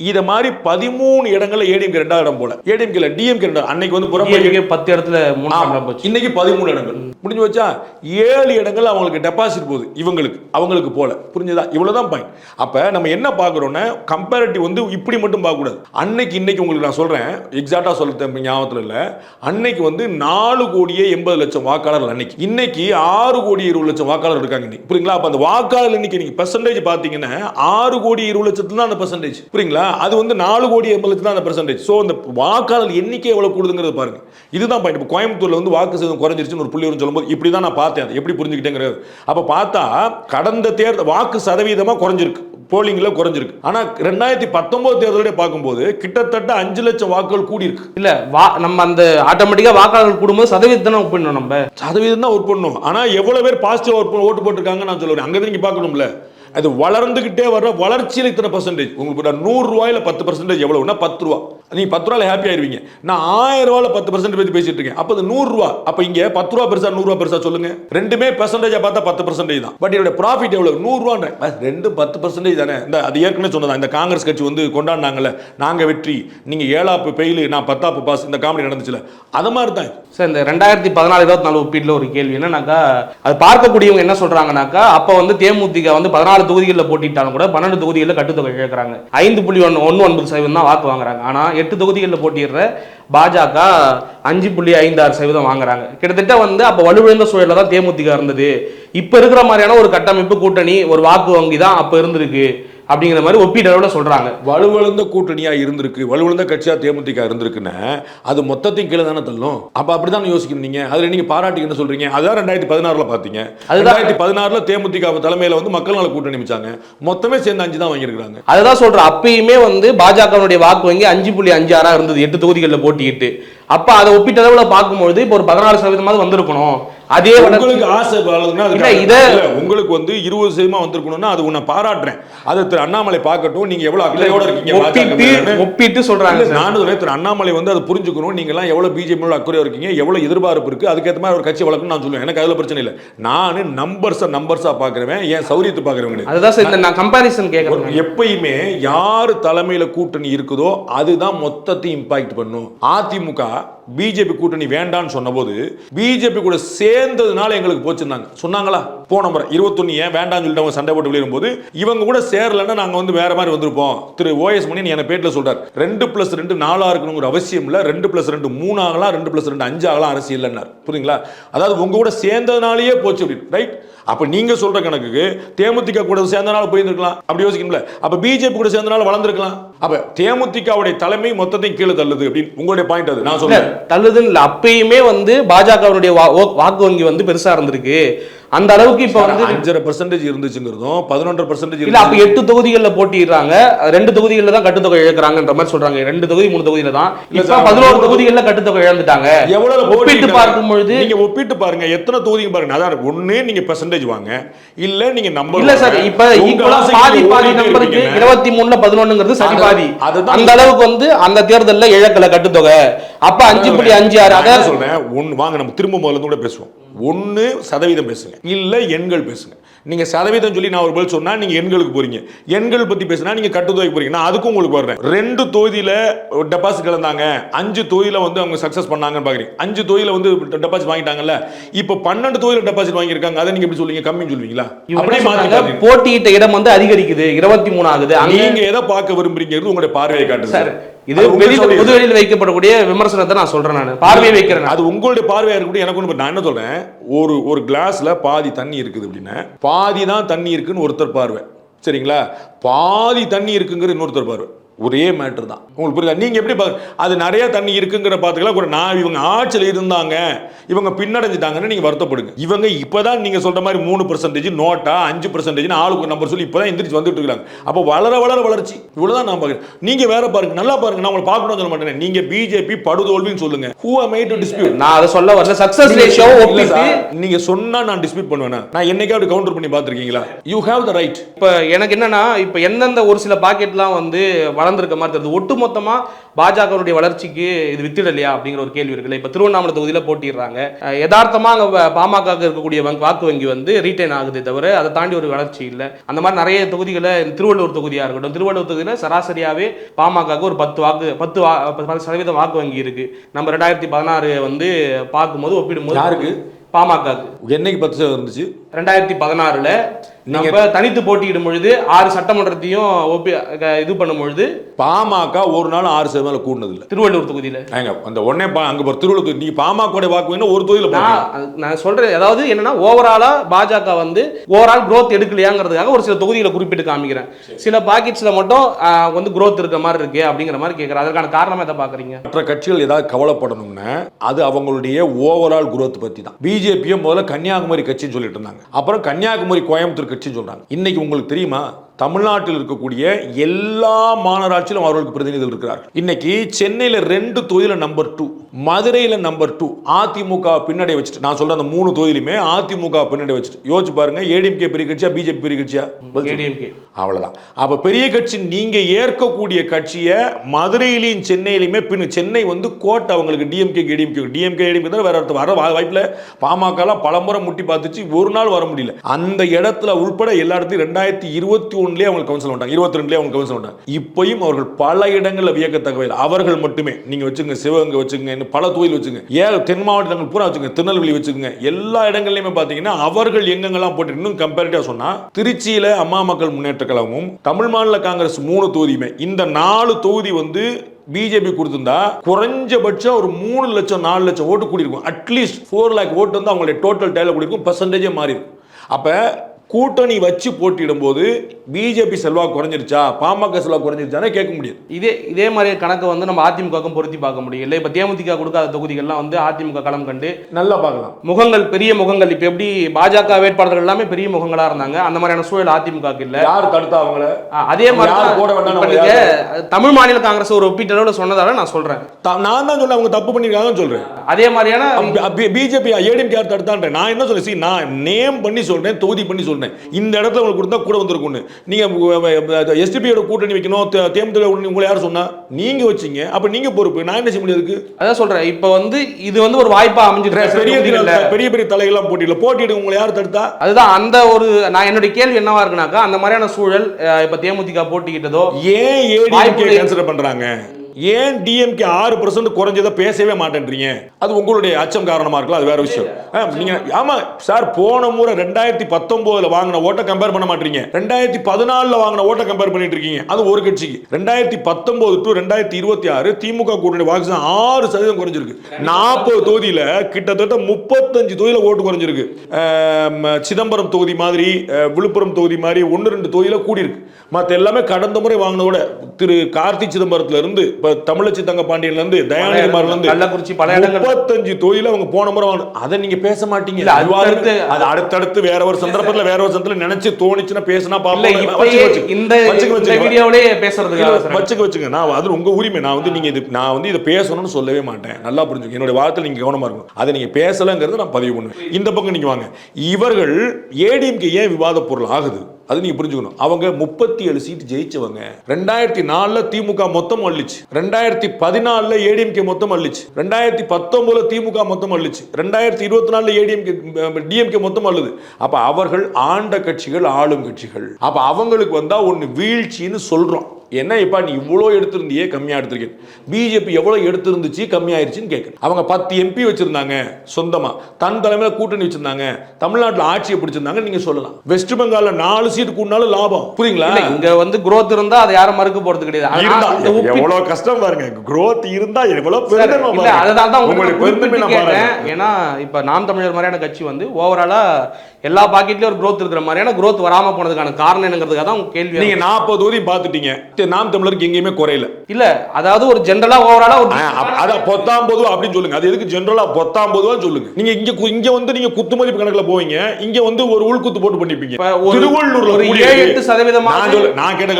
இத மாதிரி பதிமூணு இடங்கள்ல ஏடிஎம்கே ரெண்டாவது இடம் போல. ஏடிஎம்கே டிஎம்கே ரெண்டாவது. அன்னைக்கு வந்து புறம்பு DMK பத்து இடத்துல மூணாம் இன்னைக்கு பதிமூணு இடங்கள். முடிஞ்சு வச்சா ஏழு இடங்கள் அவங்களுக்கு டெபாசிட் போகுது இவங்களுக்கு அவங்களுக்கு போல. புரிஞ்சுதா? இவ்வளவுதான் பாயிண்ட் அப்ப நம்ம என்ன பார்க்குறோம்னா கம்பேரிட்டிவ் வந்து இப்படி மட்டும் பார்க்கக்கூடாது. அன்னைக்கு இன்னைக்கு உங்களுக்கு நான் சொல்றேன் எக்ஸாக்டா சொல்ல ஞாபகத்தில் இல்லை. அன்னைக்கு வந்து நாலு கோடியே எண்பது லட்சம் வாக்காளர்கள் அன்னைக்கு. இன்னைக்கு ஆறு கோடி இருபது லட்சம் வாக்காளர் இருக்காங்க புரியுங்களா அப்ப அந்த வாக்காளர் இன்னைக்கு நீங்க பெர்சன்டேஜ் பாத்தீங்கன்னா ஆறு கோடி இருபது லட்சத்துல தான் அந்த பெர்சன்டேஜ் புரியுங்களா? அது வந்து நாலு கோடி எண்பது லட்சம் தான் அந்த பெர்சன்டேஜ் ஸோ அந்த வாக்காளர் எண்ணிக்கை எவ்வளவு கூடுதுங்கிறது பாருங்க. இதுதான் பாயிண்ட் இப்போ கோயம்புத்தூர்ல வந்து வாக்கு சதவீதம் குறைஞ்சிருச்சுன்னு ஒரு புள்ளி சொல்லும்போது இப்படி தான் நான் பார்த்தேன். அது எப்படி புரிஞ்சுக்கிட்டேங்கிறது. அப்ப பார்த்தா கடந்த தேர்தல் வாக்கு சதவீதமா குறைஞ்சிருக்கு. போலிங்ல குறைஞ்சிருக்கு. ஆனா ரெண்டாயிரத்தி பத்தொன்பது தேர்தலோட பார்க்கும்போது கிட்டத்தட்ட அஞ்சு லட்சம் வாக்குகள் கூடியிருக்கு. இல்ல வா நம்ம அந்த ஆட்டோமேட்டிக்கா வாக்காளர்கள் கூடும்போது சதவீதத்தை தானே ஒப்பிடணும் நம்ம. சதவீதம் தான் ஒர்க் பண்ணும். ஆனா எவ்வளவு பேர் பாசிட்டிவ் ஓட்டு போட்டிருக்காங்க நான் சொல்லுவேன் அங்க நீங்க பார்க்கணும்ல. அது வளர்ந்துகிட்டே வர்ற வளர்ச்சியில் இத்தனை பர்சன்டேஜ் உங்களுக்கு நான் நூறு ரூபாயில பத்து பர்சன்டேஜ் எவ்வளவுனா பத்து ரூபா. நீங்கள் பத்து ரூபாயில ஹாப்பி ஆயிருவீங்க. நான் ஆயிரம் ரூபாயில் பத்து பர்சன்ட் பற்றி பேசிட்டு இருக்கேன். அப்போ நூறுரூவா அப்போ இங்கே பத்து ரூபா பெருசா நூறுரூவா பெருசா சொல்லுங்க. ரெண்டுமே பெர்சன்டேஜாக பார்த்தா பத்து பர்சன்டேஜ் தான். பட் என்னோட ப்ராஃபிட் எவ்வளோ நூறு ரெண்டு பத்து பர்சன்டேஜ் தானே. இந்த அது ஏற்கனவே சொன்னதா இந்த காங்கிரஸ் கட்சி வந்து கொண்டாடினாங்கல்ல நாங்கள் வெற்றி. நீங்கள் ஏழாப்பு பெயில் நான் பத்தாப்பு பாஸ் இந்த காமெடி நடந்துச்சுல. அது மாதிரி தான் சார் இந்த ரெண்டாயிரத்தி பதினாலு இருபத்தி நாலு ஒப்பீட்டில் ஒரு கேள்வி என்னன்னாக்கா அது பார்க்கக்கூடியவங்க என்ன சொல்றாங்கனாக்கா அப்போ வந்து தேமுதிக வந்து பதினாலு தொகுதிகளில் போட்டிட்டாலும் கூட பன்னெண்டு தொகுதிகளில் கட்டுத்தொகை கேட்குறாங்க ஐந்து புள்ளி ஒன்று ஒன்று ஒன்பது சதவீதம் தான் வாக்கு வாங்குறாங்க. ஆனால் எட்டு தொகுதிகளில் போட்டியிடுற பாஜக அஞ்சு புள்ளி ஐந்து ஆறு சதவீதம் வாங்குறாங்க. கிட்டத்தட்ட வந்து அப்போ வலுவிழந்த சூழலில் தான் தேமுதிக இருந்தது. இப்போ இருக்கிற மாதிரியான ஒரு கட்டமைப்பு கூட்டணி ஒரு வாக்கு வங்கி தான் அப்போ இருந்திருக்கு. அப்படிங்கிற மாதிரி ஒப்பீட்டளவில் சொல்றாங்க. வலுவிழந்த கூட்டணியா இருந்திருக்கு வலுவிழந்த கட்சியா தேமுதிக இருந்திருக்குன்னா அது மொத்தத்தையும் கீழே தானே தள்ளும்? அப்ப அப்படிதான் யோசிக்கணும் நீங்க. அதுல நீங்க பாராட்டி என்ன சொல்றீங்க? அதான் ரெண்டாயிரத்தி பதினாறுல அதுதான். ரெண்டாயிரத்தி பதினாறுல தேமுதிக தலைமையில வந்து மக்கள் நல கூட்டணி அமைச்சாங்க. மொத்தமே சேர்ந்து அஞ்சு தான் வாங்கியிருக்காங்க அதுதான் சொல்றேன். அப்பயுமே வந்து பாஜகவுடைய வாக்கு வங்கி அஞ்சு புள்ளி அஞ்சு ஆறா இருந்தது. எட்டு தொகுதிகளில் போட்டியிட்டு. அப்ப அதை ஒப்பீட்டளவில் பார்க்கும்பொழுது இப்போ ஒரு பதினாறு சதவீதமாவது வந்திருக்கணும். அதே உங்களுக்கு ஆசை அதுக்கு இத- உங்களுக்கு வந்து இருபது சதவீதமா வந்திருக்கணும்னா அது உன்னை பாராட்டுறேன். அதை திரு அண்ணாமலை பார்க்கட்டும் நீங்க எவ்வளவு அக்கறையோட இருக்கீங்க ஒப்பிட்டு சொல்றாங்க. நானும் திரு அண்ணாமலை வந்து அதை புரிஞ்சுக்கணும். நீங்க எல்லாம் எவ்வளவு பிஜேபி அக்கறையா இருக்கீங்க எவ்வளவு எதிர்பார்ப்பு இருக்கு அதுக்கேற்ற மாதிரி ஒரு கட்சி வளர்க்கணும் நான் சொல்லுவேன். எனக்கு அதுல பிரச்சனை இல்லை. நான் நம்பர்ஸை நம்பர்ஸா பாக்குறவன் ஏன் சௌரியத்தை பாக்குறவன் கிடையாது. அதுதான் சார் நான் கம்பாரிசன் கேட்கறேன் எப்பயுமே யார் தலைமையில கூட்டணி இருக்குதோ அதுதான் மொத்தத்தையும் இம்பாக்ட் பண்ணும். அதிமுக பிஜேபி கூட்டணி வேண்டான்னு சொன்னபோது பிஜேபி கூட சேர்ந்ததுனால எங்களுக்கு போச்சுருந்தாங்க சொன்னாங்களா? போன முறை இருபத்தொன்னு ஏன் வேண்டாம்னு சொல்லிட்டு அவங்க சண்டை போட்டு வெளியிடும் போது இவங்க கூட சேரலன்னா நாங்கள் வந்து வேற மாதிரி வந்திருப்போம். திரு ஓஎஸ் மணி என் பேட்டில் சொல்றாரு. ரெண்டு பிளஸ் ரெண்டு நாலா இருக்கணுங்கிற அவசியம் இல்லை ரெண்டு பிளஸ் ரெண்டு மூணு ஆகலாம் ரெண்டு பிளஸ் ரெண்டு அஞ்சு ஆகலாம் அரசியல்னார் புரியுங்களா? அதாவது உங்க கூட சேர்ந்ததுனாலேயே போச்சு அப்படின்னு ரைட் அப்ப நீங்க சொல்ற கணக்குக்கு தேமுதிக கூட சேர்ந்தனால போயிருந்திருக்கலாம் அப்படி யோசிக்கணும்ல அப்ப பிஜேபி கூட சேர்ந்தனால வளர்ந்துருக்கலாம். அப்ப தேமுதிகவுடைய தலைமை மொத்தத்தையும் கீழே தள்ளுது அப்படின்னு உங்களுடைய பாயிண்ட் அது. நான் சொல்றேன். தள்ளுதுன்னு இல்ல அப்பயுமே வந்து பாஜகவுடைய வாக்கு வங்கி வந்து பெருசா இருந்திருக்கு. அந்த அளவுக்கு இப்ப வந்து அஞ்சரை பர்சன்டேஜ் இருந்துச்சுங்கிறதும் பதினொன்றரை பர்சன்டேஜ் இல்ல அப்ப எட்டு தொகுதிகளில் போட்டிடுறாங்க. ரெண்டு தொகுதிகளில் தான் கட்டுத்தொகை இழக்கிறாங்கன்ற மாதிரி சொல்றாங்க. ரெண்டு தொகுதி மூணு தொகுதியில தான். இப்ப பதினோரு தொகுதிகளில் கட்டுத்தொகை இழந்துட்டாங்க. எவ்வளவு ஒப்பிட்டு? பார்க்கும் பொழுது நீங்க ஒப்பிட்டு பாருங்க எத்தனை தொகுதிங்க பாருங்க. அதான் ஒண்ணு நீங்க பெர்சன்டேஜ் வாங்க. இல்ல நீங்க நம்பர் இல்ல சார் இப்ப ஈக்குவலா பாதி பாதி நம்பருக்கு இருபத்தி மூணுல பதினொன்னுங்கிறது சரி பாதி. அந்த அளவுக்கு வந்து அந்த தேர்தல்ல இழக்கல கட்டுத்தொகை. அப்ப அஞ்சு புள்ளி அஞ்சு ஆறு அதாவது சொல்றேன்? ஒன்னு வாங்க நம்ம திரும்ப முதல்ல கூட பேசுவோம். ஒன்னு சதவீதம் பேசுங்க. இல்ல எண்கள் பேசுங்க. நீங்க சதவீதம் சொல்லி நான் ஒரு பதில் சொன்னா நீங்க எண்களுக்கு போறீங்க. எண்கள் பத்தி பேசினா நீங்க கட்டுத்தொகை போறீங்க. நான் அதுக்கும் உங்களுக்கு வர்றேன். ரெண்டு தொகுதியில டெபாசிட் இழந்தாங்க அஞ்சு தொகுதியில வந்து அவங்க சக்சஸ் பண்ணாங்கன்னு பாக்குறீங்க. அஞ்சு தொகுதியில வந்து டெபாசிட் வாங்கிட்டாங்கல்ல. இப்போ பன்னெண்டு தொகுதியில டெபாசிட் வாங்கியிருக்காங்க. அதை நீங்க எப்படி சொல்லுவீங்க? கம்மின்னு சொல்லுவீங்களா? அப்படியே மாத்தி போட்டியிட்ட இடம் வந்து அதிகரிக்குது. இருபத்தி மூணு ஆகுது. அங்க நீங்க எதை பார்க்க விரும்புறீங்கிறது உங்களுடைய பார்வையை காட்டுது. சார் இது வெளியில சௌகரியம். பொது வெளியில் வைக்கப்படக்கூடிய விமர்சனத்தை நான் சொல்றேன் நான். பார்வையை வைக்கிறேன் அது உங்களுடைய பார்வையா இருக்கட்டும் எனக்கு ஒண்ணு நான் என்ன சொல்றேன்? ஒரு ஒரு கிளாஸ்ல பாதி தண்ணி இருக்குது அப்படின்னா பாதி தான் தண்ணி இருக்குன்னு ஒருத்தர் பார்வை. சரிங்களா? பாதி தண்ணி இருக்குங்கிற இன்னொருத்தர் பார்வை. ஒரே மேட்டர் தான். உங்களுக்கு புரியுதா? நீங்க எப்படி பாக்க அது நிறைய தண்ணி இருக்குங்கிற பாத்துக்கலாம். கூட நான் இவங்க ஆட்சியில் இருந்தாங்க. இவங்க பின்னடைஞ்சிட்டாங்கன்னு நீங்க வருத்தப்படுங்க. இவங்க இப்பதான் நீங்க சொல்ற மாதிரி மூணு பர்சன்டேஜ் நோட்டா அஞ்சு பர்சன்டேஜ் ஆளுக்கு நம்பர் சொல்லி இப்பதான் எந்திரிச்சு வந்துட்டு இருக்காங்க. அப்போ வளர வளர வளர்ச்சி. இவ்வளவுதான் நான் பாக்குறேன். நீங்க வேற பாருங்க. நல்லா பாருங்க. நான் உங்களை பார்க்கணும்னு சொல்ல மாட்டேன். நீங்க பிஜேபி படுதோல்வின்னு சொல்லுங்க. Who I to dispute? நான் அதை சொல்ல வரல. சக்சஸ் ரேஷியோ இல்ல ஒப்பிட்டு சார், நீங்க சொன்னா நான் டிஸ்பியூட் பண்ணுவேனா? நான் என்னைக்காவது கவுண்டர் பண்ணி பார்த்திருக்கீங்களா? யூ ஹேவ் த ரைட் இப்ப எனக்கு என்னன்னா இப்ப எந்தெந்த ஒரு சில பாக்கெட்லாம் வந்து வளர்ந்துருக்க மாதிரி தெரியுது. ஒட்டுமொத்தமா பாஜகவுடைய வளர்ச்சிக்கு இது வித்திடலையா அப்படிங்கிற ஒரு கேள்வி இருக்குல்ல. இப்ப திருவண்ணாமலை தொகுதியில போட்டிடுறாங்க அஹ் யதார்த்தமா அங்க பாமக க்கு இருக்கக்கூடிய வங்க- வாக்கு வங்கி வந்து ரீட்டைன் ஆகுதே தவிர அதை தாண்டி ஒரு வளர்ச்சி இல்ல. அந்த மாதிரி நிறைய தொகுதிகளை திருவள்ளூர் தொகுதியா இருக்கட்டும் திருவள்ளூர் தொகுதியில சராசரியாவே பாமகக்கு ஒரு பத்து வாக்கு பத்து வா- சதவீதம் வாக்கு வங்கி இருக்கு. நம்ம ரெண்டாயிரத்தி பதினாறு வந்து பார்க்கும்போது ஒப்பிடும்போது யாருக்கு? பாமகக்கு என்னைக்கு பத்து சதவீதம் இருந்துச்சு? ரெண்டாயிரத்தி பதினாறுல நம்ம தனித்து போட்டியிடும் பொழுது ஆறு சட்டமன்றத்தையும் க- இது பண்ணும் பொழுது பாமக ஒரு நாள் ஆறு சதவீதம் கூடுனது இல்ல திருவள்ளூர் தொகுதியில. ஏங்க அந்த பா- அங்க ஒரு திருவள்ளூர் நீங்க பாமக வாக்கு வேணும் ஒரு தொகுதியில நான் சொல்றேன் அதாவது என்னன்னா ஓவராலா பாஜக வந்து ஓவரால் growth எடுக்கலையாங்கிறதுக்காக ஒரு சில தொகுதிகளை குறிப்பிட்டு காமிக்கிறேன். சில பாக்கெட்ஸ்ல மட்டும் வந்து growth இருக்க மாதிரி இருக்கு அப்படிங்கிற மாதிரி கேட்கறேன் அதற்கான காரணம் எதை பாக்குறீங்க? மற்ற கட்சிகள் ஏதாவது கவலைப்படணும்னா அது அவங்களுடைய ஓவரால் growth பத்தி தான் பிஜேபியும் முதல்ல கன்னியாகுமரி கட்சின்னு சொல்லிட்டு இருந்தாங்க. அப்புறம் கன்னியாகுமரி கோயம்புத்தூர் கட்சின்னு சொல்கிறாங்க இன்றைக்கி உங்களுக்கு தெரியுமா? தமிழ்நாட்டில் இருக்கக்கூடிய எல்லா மாநகராட்சியிலும் அவர்களுக்கு பிரதிநிதிகள் இருக்கிறார். இன்னைக்கு சென்னையில ரெண்டு தொகுதியில நம்பர் டூ மதுரையில நம்பர் டூ அதிமுக பின்னாடி வச்சுட்டு நான் சொல்ற அந்த மூணு தொகுதியிலுமே அதிமுக பின்னாடி வச்சுட்டு. யோசிச்சு பாருங்க ஏடிஎம்கே பெரிய கட்சியா பிஜேபி பெரிய கட்சியா. ஏடிஎம்கே அவ்வளவுதான். அப்ப பெரிய கட்சி நீங்க ஏற்கக்கூடிய கட்சியை மதுரையிலையும் சென்னையிலுமே பின் சென்னை வந்து கோட்டை அவங்களுக்கு டிஎம்கே டிஎம்கே டிஎம்கே டிஎம்கே தான் வேற ஒருத்தர் வர வாய்ப்புல பாமகலாம் பலமுறை முட்டி பார்த்துச்சு ஒரு நாள் வர முடியல. அந்த இடத்துல உள்பட எல்லா இடத்தையும் ரெண்டாயிரத்தி இருபத்தி ஒன்றுலேயே அவங்க கவுன்சில் பண்ணாங்க இருபத்தி ரெண்டுலேயே அவங்க கவுன்சில் பண்ணாங்க இப்பயும் அவர்கள் பல இடங்களில் வியக்கத்தக்கவையில் அவர்கள் மட்டுமே. நீங்கள் வச்சுங்க சிவகங்கை வச்சுங்க பல தொழில் வச்சுங்க. ஏன் தென் மாவட்டங்கள் பூரா வச்சுங்க. திருநெல்வேலி வச்சுங்க எல்லா இடங்கள்லையுமே பார்த்தீங்கன்னா அவர்கள் எங்கெங்கெல்லாம் போட்டு இன்னும் கம்பேரிட்டிவாக சொன்னால் திருச்சியில் அம்மா மக்கள் முன்னேற்ற கழகமும் தமிழ் மாநில காங்கிரஸ் மூணு தொகுதியுமே. இந்த நாலு தொகுதி வந்து பிஜேபி கொடுத்திருந்தா குறைஞ்சபட்சம் ஒரு மூணு லட்சம் நாலு லட்சம் ஓட்டு கூடியிருக்கும். அட்லீஸ்ட் ஃபோர் லேக் ஓட்டு வந்து அவங்களுடைய டோட்டல் டேல கூடியிருக்கும் பர்சன்டேஜே மாறி இருக்கும் கூட்டணி வச்சு போட்டியிடும் போது பிஜேபி செல்வாக்கு குறைஞ்சிருச்சா? பாமக செல்வாக்கு குறைஞ்சிருச்சானே கேட்க முடியாது. இதே இதே மாதிரி கணக்கை வந்து நம்ம அதிமுகவுக்கும் பொருத்தி பார்க்க முடியும். இல்லை இப்ப தேமுதிக கொடுக்காத தொகுதிகள்லாம் வந்து அதிமுக களம் கண்டு நல்லா பார்க்கலாம். முகங்கள் பெரிய முகங்கள். இப்ப எப்படி பாஜக வேட்பாளர்கள் எல்லாமே பெரிய முகங்களா இருந்தாங்க. அந்த மாதிரியான சூழல் அதிமுக இல்ல. யார் தடுத்தா அவங்கள? அதே மாதிரி தமிழ் மாநில காங்கிரஸ் ஒரு ஒப்பீட்டளவுல சொன்னதால நான் சொல்றேன். நான் தான் சொல்ல அவங்க தப்பு பண்ணிருக்காங்கன்னு சொல்றேன். அதே மாதிரியான பிஜேபி ஏடிஎம் யார் தடுத்தான்றேன். நான் என்ன see, நான் நேம் பண்ணி சொல்றேன் தொகுதி பண்ணி சொல்றேன் இந்த இடத்துல உங்களுக்கு கொடுத்தா கூட வந்திருக்கும்னு. நீங்க எஸ்டிபியோட கூட்டணி வைக்கணும் தேமுதிக கூட்டணி உங்களை யார் சொன்னா? நீங்க வச்சீங்க. அப்ப நீங்க பொறுப்பு. நான் என்ன செய்ய முடியாது? அதான் சொல்றேன். இப்ப வந்து இது வந்து ஒரு வாய்ப்பா அமைஞ்சிருக்கு. சில பெரிய. பெரிய பெரிய தலைகள்லாம் போட்டியில போட்டியிட உங்களை யார் தடுத்தா? அதுதான் அந்த ஒரு நான் என்னுடைய கேள்வி என்னவா இருக்குனாக்கா அந்த மாதிரியான சூழல் இப்ப தேமுதிக போட்டிக்கிட்டதோ ஏன் வாய்ப்புகள் கன்சிடர் பண்றாங்க? ஏன் டிஎம்கே ஆறு பர்சன்ட் குறைஞ்சதை பேசவே மாட்டேன்றீங்க? அது உங்களுடைய அச்சம் காரணமா இருக்கலாம் அது வேற விஷயம். ஆ, நீங்க ஆமா சார் போன முறை ரெண்டாயிரத்தி பத்தொன்பதுல வாங்கின ஓட்டை கம்பேர் பண்ண மாட்டீங்க ரெண்டாயிரத்தி பதினாலுல வாங்கின ஓட்டை கம்பேர் பண்ணிட்டு இருக்கீங்க. அது ஒரு கட்சிக்கு. ரெண்டாயிரத்தி பத்தொன்பது டு ரெண்டாயிரத்தி இருபத்தி ஆறு திமுக கூட்டணி வாக்கு ஆறு சதவீதம் குறைஞ்சிருக்கு. நாற்பது தொகுதியில கிட்டத்தட்ட முப்பத்தஞ்சு தொகுதியில ஓட்டு குறைஞ்சிருக்கு. சிதம்பரம் தொகுதி மாதிரி விழுப்புரம் தொகுதி மாதிரி ஒன்று ரெண்டு தொகுதியில கூடியிருக்கு. மற்ற எல்லாமே கடந்த முறை வாங்கினதோட திரு கார்த்தி சிதம்பரத்துல இருந்து இப்ப தமிழச்சி தங்க பாண்டியன்ல இருந்து தயாநிதி மாறன்ல இருந்து கள்ளக்குறிச்சி பல இடங்கள். முப்பத்தஞ்சு தொகுதியில அவங்க போன முறை அதை நீங்க பேச மாட்டீங்க. அது. அது அடுத்தடுத்து வேற ஒரு சந்தர்ப்பத்துல வேற ஒரு சந்தர்ப்பத்துல நினைச்சு தோணுச்சுன்னா பேசினா வச்சுக்க. இந்த வச்சுக்க, இந்த வச்சுக்க. வச்சுக்க. நான் அது உங்க உரிமை. நான் வந்து நீங்க இது நான் வந்து இதை பேசணும்னு சொல்லவே மாட்டேன். நல்லா புரிஞ்சுக்க. என்னோட வார்த்தையில் நீங்க கவனமா இருக்கணும். அதை நீங்க பேசலங்கிறத நான் பதிவு பண்ணுவேன். இந்த பக்கம் நீங்க வாங்க. இவர்கள் ஏடிஎம்கே ஏன் விவாத பொருள் ஆகுது? அது நீங்க புரிஞ்சுக்கணும். அவங்க முப்பத்தி ஏழு சீட் ஜெயிச்சவங்க ரெண்டாயிரத்தி நாலுல திமுக மொத்தம் அள்ளிச்சு. ரெண்டாயிரத்தி பதினாலுல ஏடிஎம்கே மொத்தம் அள்ளிச்சு. ரெண்டாயிரத்தி பத்தொன்பதுல திமுக மொத்தம் அள்ளிச்சு. ரெண்டாயிரத்தி இருபத்தி நாலுல ஏடிஎம்கே டிஎம்கே மொத்தம் அள்ளுது. அப்ப அவர்கள் ஆண்ட கட்சிகள் ஆளும் கட்சிகள். அப்ப அவங்களுக்கு வந்தா ஒன்னு வீழ்ச்சின்னு சொல்றோம். என்ன இப்ப நீ இவ்வளோ எடுத்திருந்தியே கம்மியா எடுத்திருக்கேன்? பிஜேபி எவ்வளவு எடுத்திருந்துச்சு கம்மியாயிருச்சுன்னு கேட்குறேன். அவங்க பத்து எம்பி வச்சிருந்தாங்க சொந்தமா. தன் தலைமையில கூட்டணி வச்சிருந்தாங்க. தமிழ்நாட்டுல ஆட்சியை பிடிச்சிருந்தாங்க நீங்க சொல்லலாம். வெஸ்ட் பெங்கால்ல நாலு சீட்டு கூடினாலும் லாபம். புரியுங்களா? இங்க வந்து growth இருந்தா அதை யாரும் மறுக்க போறது கிடையாது. எவ்வளவு கஷ்டம் பாருங்க. Growth இருந்தா எவ்வளவு சார், பெருந்தன்மை இல்ல, பாருங்க. அதுதான் தான் உங்களுக்கு. ஏன்னா இப்ப நாம் தமிழர் மாதிரியான கட்சி வந்து ஓவராலா எல்லா பாக்கெட்லயும் ஒரு growth இருக்கிற மாதிரியான growth வராம போனதுக்கான காரணம் என்னங்கிறதுக்காக தான் உங்க கேள்வி நீங்க நாற்பது தொகுதியும் பார்த்துட்டீங்க. நாம் தமிழருக்கு எங்கேயுமே குறையல. இல்ல அதாவது ஒரு ஜெனரலா ஓவராலா ஒரு அதான் பொத்தாம் பொதுவா அப்படின்னு சொல்லுங்க. அது எதுக்கு ஜெனரலா பொத்தாம் பொதுவா சொல்லுங்க. நீங்க இங்க இங்க வந்து நீங்க குத்துமதிப்பு கணக்குல போவீங்க. இங்க வந்து ஒரு உள்குத்து போட்டு பண்ணிப்பீங்க. திருவள்ளூர்ல ஒரு ஏழு, எட்டு சதவீதமா நான் சொல்ல நான் கேட்ட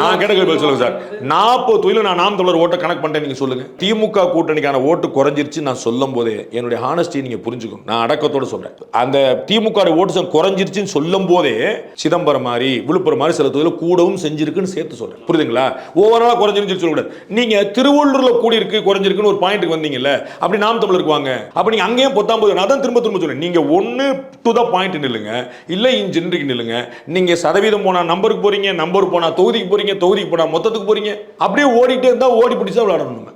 நான் கேட்ட கேள்வி சொல்லுங்க சார். நாற்பது தொழில நான் நாம் தமிழர் ஓட்ட கணக்கு பண்ணிட்டேன் நீங்க சொல்லுங்க. திமுக கூட்டணிக்கான ஓட்டு குறைஞ்சிருச்சு நான் சொல்லும் போதே. என்னுடைய ஹானஸ்டி நீங்க புரிஞ்சுக்கணும். நான் அடக்கத்தோட சொல்றேன். அந்த திமுக ஓட்டு குறைஞ்சிருச்சுன்னு சொல்லும் போதே சிதம்பரம் மாதிரி விழுப்புரம் மாதிரி சில தொழில கூடவும் செஞ்சிருக்குன்னு சேர்த்து சொல்றேன். புரியுதுங்களா ஓவராலா குறைஞ்சிருச்சு சொல்லக்கூடாது. நீங்கள் திருவள்ளூரில் கூடி இருக்கு குறைஞ்சிருக்குன்னு ஒரு பாயிண்ட்டுக்கு வந்தீங்கல்ல அப்படி நாம் தமிழருக்கு வாங்க. அப்போ நீங்க அங்கேயும் பொத்தாம் போது நான் தான் திரும்ப திரும்ப சொன்னேன் நீங்கள் ஒன்று டு த பாயிண்ட் நில்லுங்க. இல்லை இன் ஜெனரிக் நில்லுங்க. நீங்கள் சதவீதம் போனால் நம்பருக்கு போறீங்க நம்பர் போனால் தொகுதிக்கு போறீங்க தொகுதிக்கு போனா மொத்தத்துக்கு போறீங்க. அப்படியே ஓடிட்டே இருந்தால் ஓடி பிடிச்சா விளையாடணும் நம்ம